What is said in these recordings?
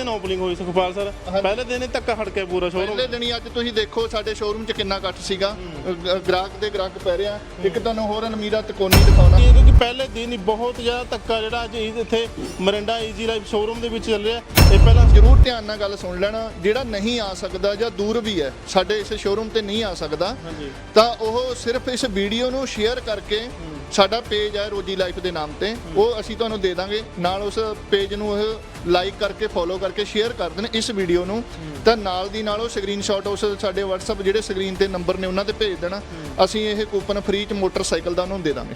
ਦਿਨ ਓਪਨਿੰਗ ਹੋਈ ਸੁਖਪਾਲ ਸਰ। ਪਹਿਲੇ ਦਿਨ ਹੀ ਧੱਕਾ ਖੜਕਿਆ ਪੂਰਾ ਸ਼ੋਰੂਮ ਪਹਿਲੇ ਦਿਨੀ ਅੱਜ ਤੁਸੀਂ ਦੇਖੋ ਸਾਡੇ ਸ਼ੋਰੂਮ 'ਚ ਕਿੰਨਾ ਇਕੱਠ ਸੀਗਾ। ਅ- ਗ੍ਰਾਹਕ ਦੇ ਗ੍ਰਾਹਕ ਪੈ ਰਿਹਾ ਇੱਕ ਤੁਹਾਨੂੰ ਹੋਰ ਅਲਮੀਰਾ ਤਕੋਨੀ ਦਿਖਾਉਣਾ। ਇਹ ਕਿਉਂਕਿ ਪਹਿਲੇ ਦਿਨ ਹੀ ਬਹੁਤ ਜ਼ਿਆਦਾ ਧੱਕਾ ਜਿਹੜਾ ਅੱਜ ਇੱਥੇ ਮਰਿੰਡਾ ਈਜ਼ੀ ਲਾਈਫ ਸ਼ੋਰੂਮ ਦੇ ਵਿੱਚ ਚੱਲ ਰਿਹਾ। ਇਹ ਪਹਿਲਾਂ ਜ਼ਰੂਰ ਧਿਆਨ ਨਾਲ ਗੱਲ ਸੁਣ ਲੈਣਾ। ਜਿਹੜਾ ਨਹੀਂ ਆ ਸਕਦਾ ਜਾਂ ਦੂਰ ਵੀ ਹੈ ਸਾਡੇ ਇਸ ਸ਼ੋਰੂਮ ਤੇ ਨਹੀਂ ਆ ਸਕਦਾ। ਹਾਂਜੀ। ਤਾਂ ਉਹ ਸਿਰਫ ਇਸ ਵੀਡੀਓ ਨੂੰ ਸ਼ੇਅਰ ਕਰਕੇ ਸਾਡਾ ਪੇਜ ਹੈ ਰੋਜੀ ਲਾਈਫ ਦੇ ਨਾਮ ਤੇ। ਉਹ ਅਸੀਂ ਤੁਹਾਨੂੰ ਦੇ ਦਾਂਗੇ। ਨਾਲ ਉਸ ਪੇਜ ਨੂੰ ਉਹ ਲਾਈਕ ਕਰਕੇ ਫੋਲੋ ਕਰਕੇ ਸ਼ੇਅਰ ਕਰ ਦੇਣ ਇਸ ਵੀਡੀਓ ਨੂੰ। ਤਾਂ ਨਾਲ ਦੀ ਨਾਲ ਉਹ ਸਕਰੀਨਸ਼ਾਟ ਉਸ ਸਾਡੇ WhatsApp ਜਿਹੜੇ ਸਕਰੀਨ ਤੇ ਨੰਬਰ ਨੇ ਉਹਨਾਂ ਤੇ ਭੇਜ ਦੇਣਾ। ਅਸੀਂ ਇਹ ਕੂਪਨ ਫ੍ਰੀ ਚ ਮੋਟਰਸਾਈਕਲ ਦਾ ਉਹਨੂੰ ਦੇ ਦਾਂਗੇ।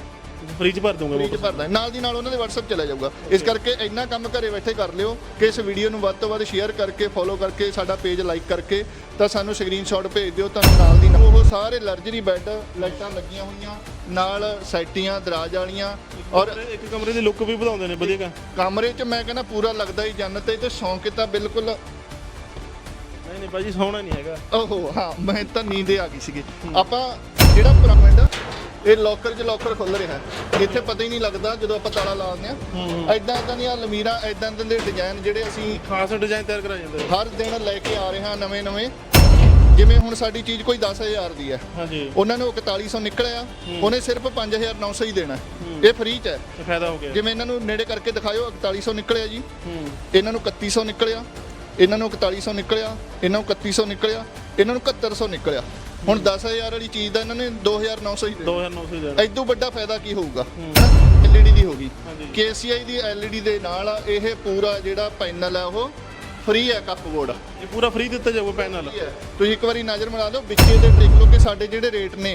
ਫ੍ਰੀ ਚ ਭਰ ਦੂੰਗਾ ਫ੍ਰੀ ਚ ਭਰਦਾ। ਨਾਲ ਦੀ ਨਾਲ ਉਹਨਾਂ ਦੇ WhatsApp ਚਲਾ ਜਾਊਗਾ। ਇਸ ਕਰਕੇ ਇੰਨਾ ਕੰਮ ਘਰੇ ਬੈਠੇ ਕਰ ਲਿਓ ਕਿ ਇਸ ਵੀਡੀਓ ਨੂੰ ਵੱਧ ਤੋਂ ਵੱਧ ਸ਼ੇਅਰ ਕਰਕੇ ਫੋਲੋ ਕਰਕੇ ਸਾਡਾ ਪੇਜ ਲਾਈਕ ਕਰਕੇ ਤਾਂ ਸਾਨੂੰ ਸਕਰੀਨਸ਼ਾਟ ਭੇਜ ਦਿਓ। ਤੁਹਾਨੂੰ ਨਾਲ ਦੀ ਨਾਲ ਉਹ ਸਾਰੇ ਲਰਜਰੀ ਬੈੱਡ ਲਾਈਟਾਂ ਲੱਗੀਆਂ ਹੋਈਆਂ ਨਾਲ ਸੈਟੀਆਂ ਦਰਾਜ ਵਾਲੀਆਂ ਔਰ ਇੱਕ ਕਮਰੇ ਦੀ ਲੁੱਕ ਵੀ ਵਧਾਉਂਦੇ ਨੇ ਵਧੀਆ ਕਮਰੇ 'ਚ ਮੈਂ ਕਹਿੰਦਾ ਪੂਰਾ ਲੱਗਦਾ ਹੀ ਜੰਨਤ ਹੈ ਤੇ ਸ਼ੌਂਕ ਤਾਂ ਬਿਲਕੁਲ ਨਹੀਂ ਨਹੀਂ ਭਾਜੀ ਸੋਹਣਾ ਨਹੀਂ ਹੈਗਾ। ਓਹੋ ਹਾਂ ਮੈਂ ਤਾਂ ਨੀਂਦ ਆ ਗਈ ਸੀਗੀ। ਆਪਾਂ ਜਿਹੜਾ ਪਿਰਾਮਿਡ ਇਹ ਲੋਕਰ 'ਚ ਲੋਕਰ ਖੁੱਲ ਰਿਹਾ। ਹੈ ਇੱਥੇ ਪਤਾ ਹੀ ਨਹੀਂ ਲੱਗਦਾ ਜਦੋਂ ਆਪਾਂ ਤਾਲਾ ਲਾ ਦਿੰਦੇ ਆ ਐਦਾਂ ਐਦਾਂ ਦੀਆਂ ਲਮੀਰਾਂ ਐਦਾਂ ਐਦਾਂ ਦੇ ਡਿਜ਼ਾਈਨ ਜਿਹੜੇ ਅਸੀਂ ਖਾਸ ਡਿਜ਼ਾਈਨ ਤਿਆਰ ਕਰਾ ਜਾਂਦੇ ਹਰ ਦਿਨ ਲੈ ਕੇ ਆ ਰਹੇ ਹਾਂ ਨਵੇਂ ਨਵੇਂ। ਜਿਵੇਂ ਹੁਣ ਸਾਡੀ ਚੀਜ਼ ਕੋਈ 10000 ਦੀ ਹੈ। ਹਾਂਜੀ। ਉਹਨਾਂ ਨੂੰ 4100 ਨਿਕਲਿਆ। ਉਹਨੇ ਸਿਰਫ 5900 ਹੀ ਦੇਣਾ। ਇਹ ਫ੍ਰੀ ਚ ਹੈ। ਤੇ ਫਾਇਦਾ ਹੋ ਗਿਆ। ਜਿਵੇਂ ਇਹਨਾਂ ਨੂੰ ਨੇੜੇ ਕਰਕੇ ਦਿਖਾਇਓ 4100 ਨਿਕਲਿਆ ਜੀ। ਹੂੰ। ਇਹਨਾਂ ਨੂੰ 3100 ਨਿਕਲਿਆ। ਇਹਨਾਂ ਨੂੰ 4100 ਨਿਕਲਿਆ। ਇਹਨਾਂ ਨੂੰ 3100 ਨਿਕਲਿਆ। ਇਹਨਾਂ ਨੂੰ 7100 ਨਿਕਲਿਆ। ਹੁਣ 10000 ਵਾਲੀ ਚੀਜ਼ ਦਾ ਇਹਨਾਂ ਨੇ 2900 ਹੀ ਦੇਣਾ 2900 ਦਾ ਐਦੋਂ ਵੱਡਾ ਫਾਇਦਾ ਕੀ ਹੋਊਗਾ? LED ਦੀ ਹੋਗੀ ਹਾਂਜੀ। KCI ਦੀ LED ਦੇ ਨਾਲ ਇਹ ਪੂਰਾ ਜਿਹੜਾ ਪੈਨਲ ਹੈ ਉਹ ਫ੍ਰੀ ਹੈ ਕੱਪਬੋਰਡ ਇਹ ਪੂਰਾ ਫ੍ਰੀ ਦਿੱਤਾ ਜਾਊਗਾ ਪੈਨਲ। ਤੁਸੀਂ ਇੱਕ ਵਾਰੀ ਨਜ਼ਰ ਮਾਰ ਲਓ ਵਿੱਚੇ ਦੇ ਦੇਖ ਲਓ ਕਿ ਸਾਡੇ ਜਿਹੜੇ ਰੇਟ ਨੇ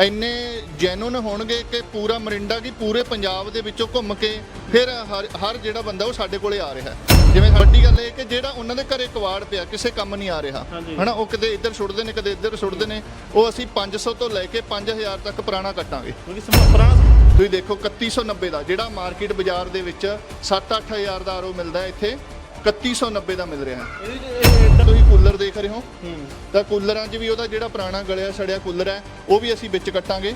ਇੰਨੇ ਜੈਨੂਨ ਹੋਣਗੇ ਕਿ ਪੂਰਾ ਮਰਿੰਡਾ ਕੀ ਪੂਰੇ ਪੰਜਾਬ ਦੇ ਵਿੱਚੋਂ ਘੁੰਮ ਕੇ ਫਿਰ ਹਰ ਹਰ ਜਿਹੜਾ ਬੰਦਾ ਉਹ ਸਾਡੇ ਕੋਲੇ ਆ ਰਿਹਾ। ਹੈ ਜਿਵੇਂ ਵੱਡੀ ਗੱਲ ਇਹ ਕਿ ਜਿਹੜਾ ਉਹਨਾਂ ਦੇ ਘਰੇ ਕਵਾੜ ਪਿਆ ਕਿਸੇ ਕੰਮ ਨਹੀਂ ਆ ਰਿਹਾ। ਹਨਾ ਉਹ ਕਦੇ ਇੱਧਰ ਸੁੱਟਦੇ ਨੇ ਕਦੇ ਇੱਧਰ ਸੁੱਟਦੇ ਨੇ ਉਹ ਅਸੀਂ 500 ਤੋਂ ਲੈ ਕੇ 5000 ਤੱਕ ਪੁਰਾਣਾ ਕੱਟਾਂਗੇ। ਤੁਸੀਂ ਦੇਖੋ 3190 ਦਾ ਜਿਹੜਾ ਮਾਰਕੀਟ ਬਾਜ਼ਾਰ ਦੇ ਵਿੱਚ 7-8000 ਦਾ ਆਰਓ ਮਿਲਦਾ ਇੱਥੇ। 3190 ਦਾ ਮਿਲ ਰਿਹਾ ਹੈ। ਚ ਤੁਸੀਂ ਕੂਲਰ ਦੇਖ ਰਹੇ ਹੋ। ਹੂੰ। ਤਾਂ ਕੂਲਰਾਂ 'ਚ ਵੀ ਉਹਦਾ ਜਿਹੜਾ ਪੁਰਾਣਾ ਗਲਿਆ ਸੜਿਆ ਕੂਲਰ ਹੈ ਉਹ ਵੀ ਅਸੀਂ ਵਿੱਚ ਕੱਟਾਂਗੇ।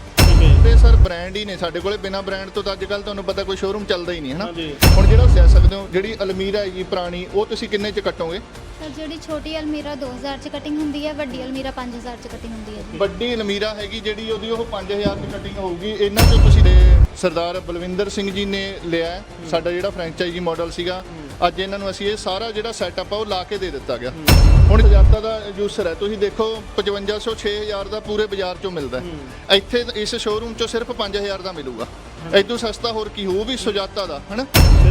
ਤੇ ਸਰ ਬ੍ਰਾਂਡ ਹੀ ਨੇ ਸਾਡੇ ਕੋਲੇ। ਬਿਨਾ ਬ੍ਰਾਂਡ ਤੋਂ ਤਾਂ ਅੱਜ ਕੱਲ ਤੁਹਾਨੂੰ ਪਤਾ ਕੋਈ ਸ਼ੋਰੂਮ ਚੱਲਦਾ ਹੀ ਨਹੀਂ ਹੈ ਨਾ? ਹਾਂਜੀ। ਹੁਣ ਜਿਹੜਾ ਸਹਿ ਸਕਦੇ ਹੋ ਜਿਹੜੀ ਅਲਮੀਰਾ ਹੈਗੀ ਪੁਰਾਣੀ ਉਹ ਤੁਸੀਂ ਕਿੰਨੇ 'ਚ ਕੱਟੋਗੇ? ਸਰ ਜਿਹੜੀ ਛੋਟੀ ਅਲਮੀਰਾ 2000 ਚ ਕਟਿੰਗ ਹੁੰਦੀ ਹੈ ਵੱਡੀ ਅਲਮੀਰਾ 5000 ਚ ਕਟਿੰਗ ਹੁੰਦੀ ਹੈ ਜੀ। ਵੱਡੀ ਅਲਮੀਰਾ ਹੈਗੀ ਜਿਹੜੀ ਉਹਦੀ ਉਹ 5000 ਦੀ ਕਟਿੰਗ ਹੋਊਗੀ। ਇਹਨਾਂ 'ਚੋਂ ਤੁਸੀਂ ਦੇ ਸਰਦਾਰ ਬਲਵਿੰਦਰ ਸਿੰਘ ਜੀ ਨੇ ਲਿਆ ਸਾਡਾ ਜਿਹੜਾ ਫਰੈਂਚਾਈਜ਼ੀ ਮਾਡਲ ਸੀਗਾ। ਅੱਜ ਇਹਨਾਂ ਨੂੰ ਅਸੀਂ ਇਹ ਸਾਰਾ ਜਿਹੜਾ ਸੈਟਅਪ ਆ ਉਹ ਲਾ ਕੇ ਦੇ ਦਿੱਤਾ ਗਿਆ। ਹੁਣ ਸਜਾਤਾ ਦਾ ਜੂਸਰ ਹੈ ਤੁਸੀਂ ਦੇਖੋ 5500 6000 ਦਾ ਪੂਰੇ ਬਾਜ਼ਾਰ 'ਚੋਂ ਮਿਲਦਾ ਹੈ। ਇੱਥੇ ਇਸ ਸ਼ੋਰੂਮ 'ਚੋਂ ਸਿਰਫ 5000 ਦਾ ਮਿਲੂਗਾ। ਇਦੋਂ ਸਸਤਾ ਹੋਰ ਕੀ ਹੋਊ ਉਹ ਵੀ ਸੁਜਾਤਾ ਦਾ ਹਨਾ?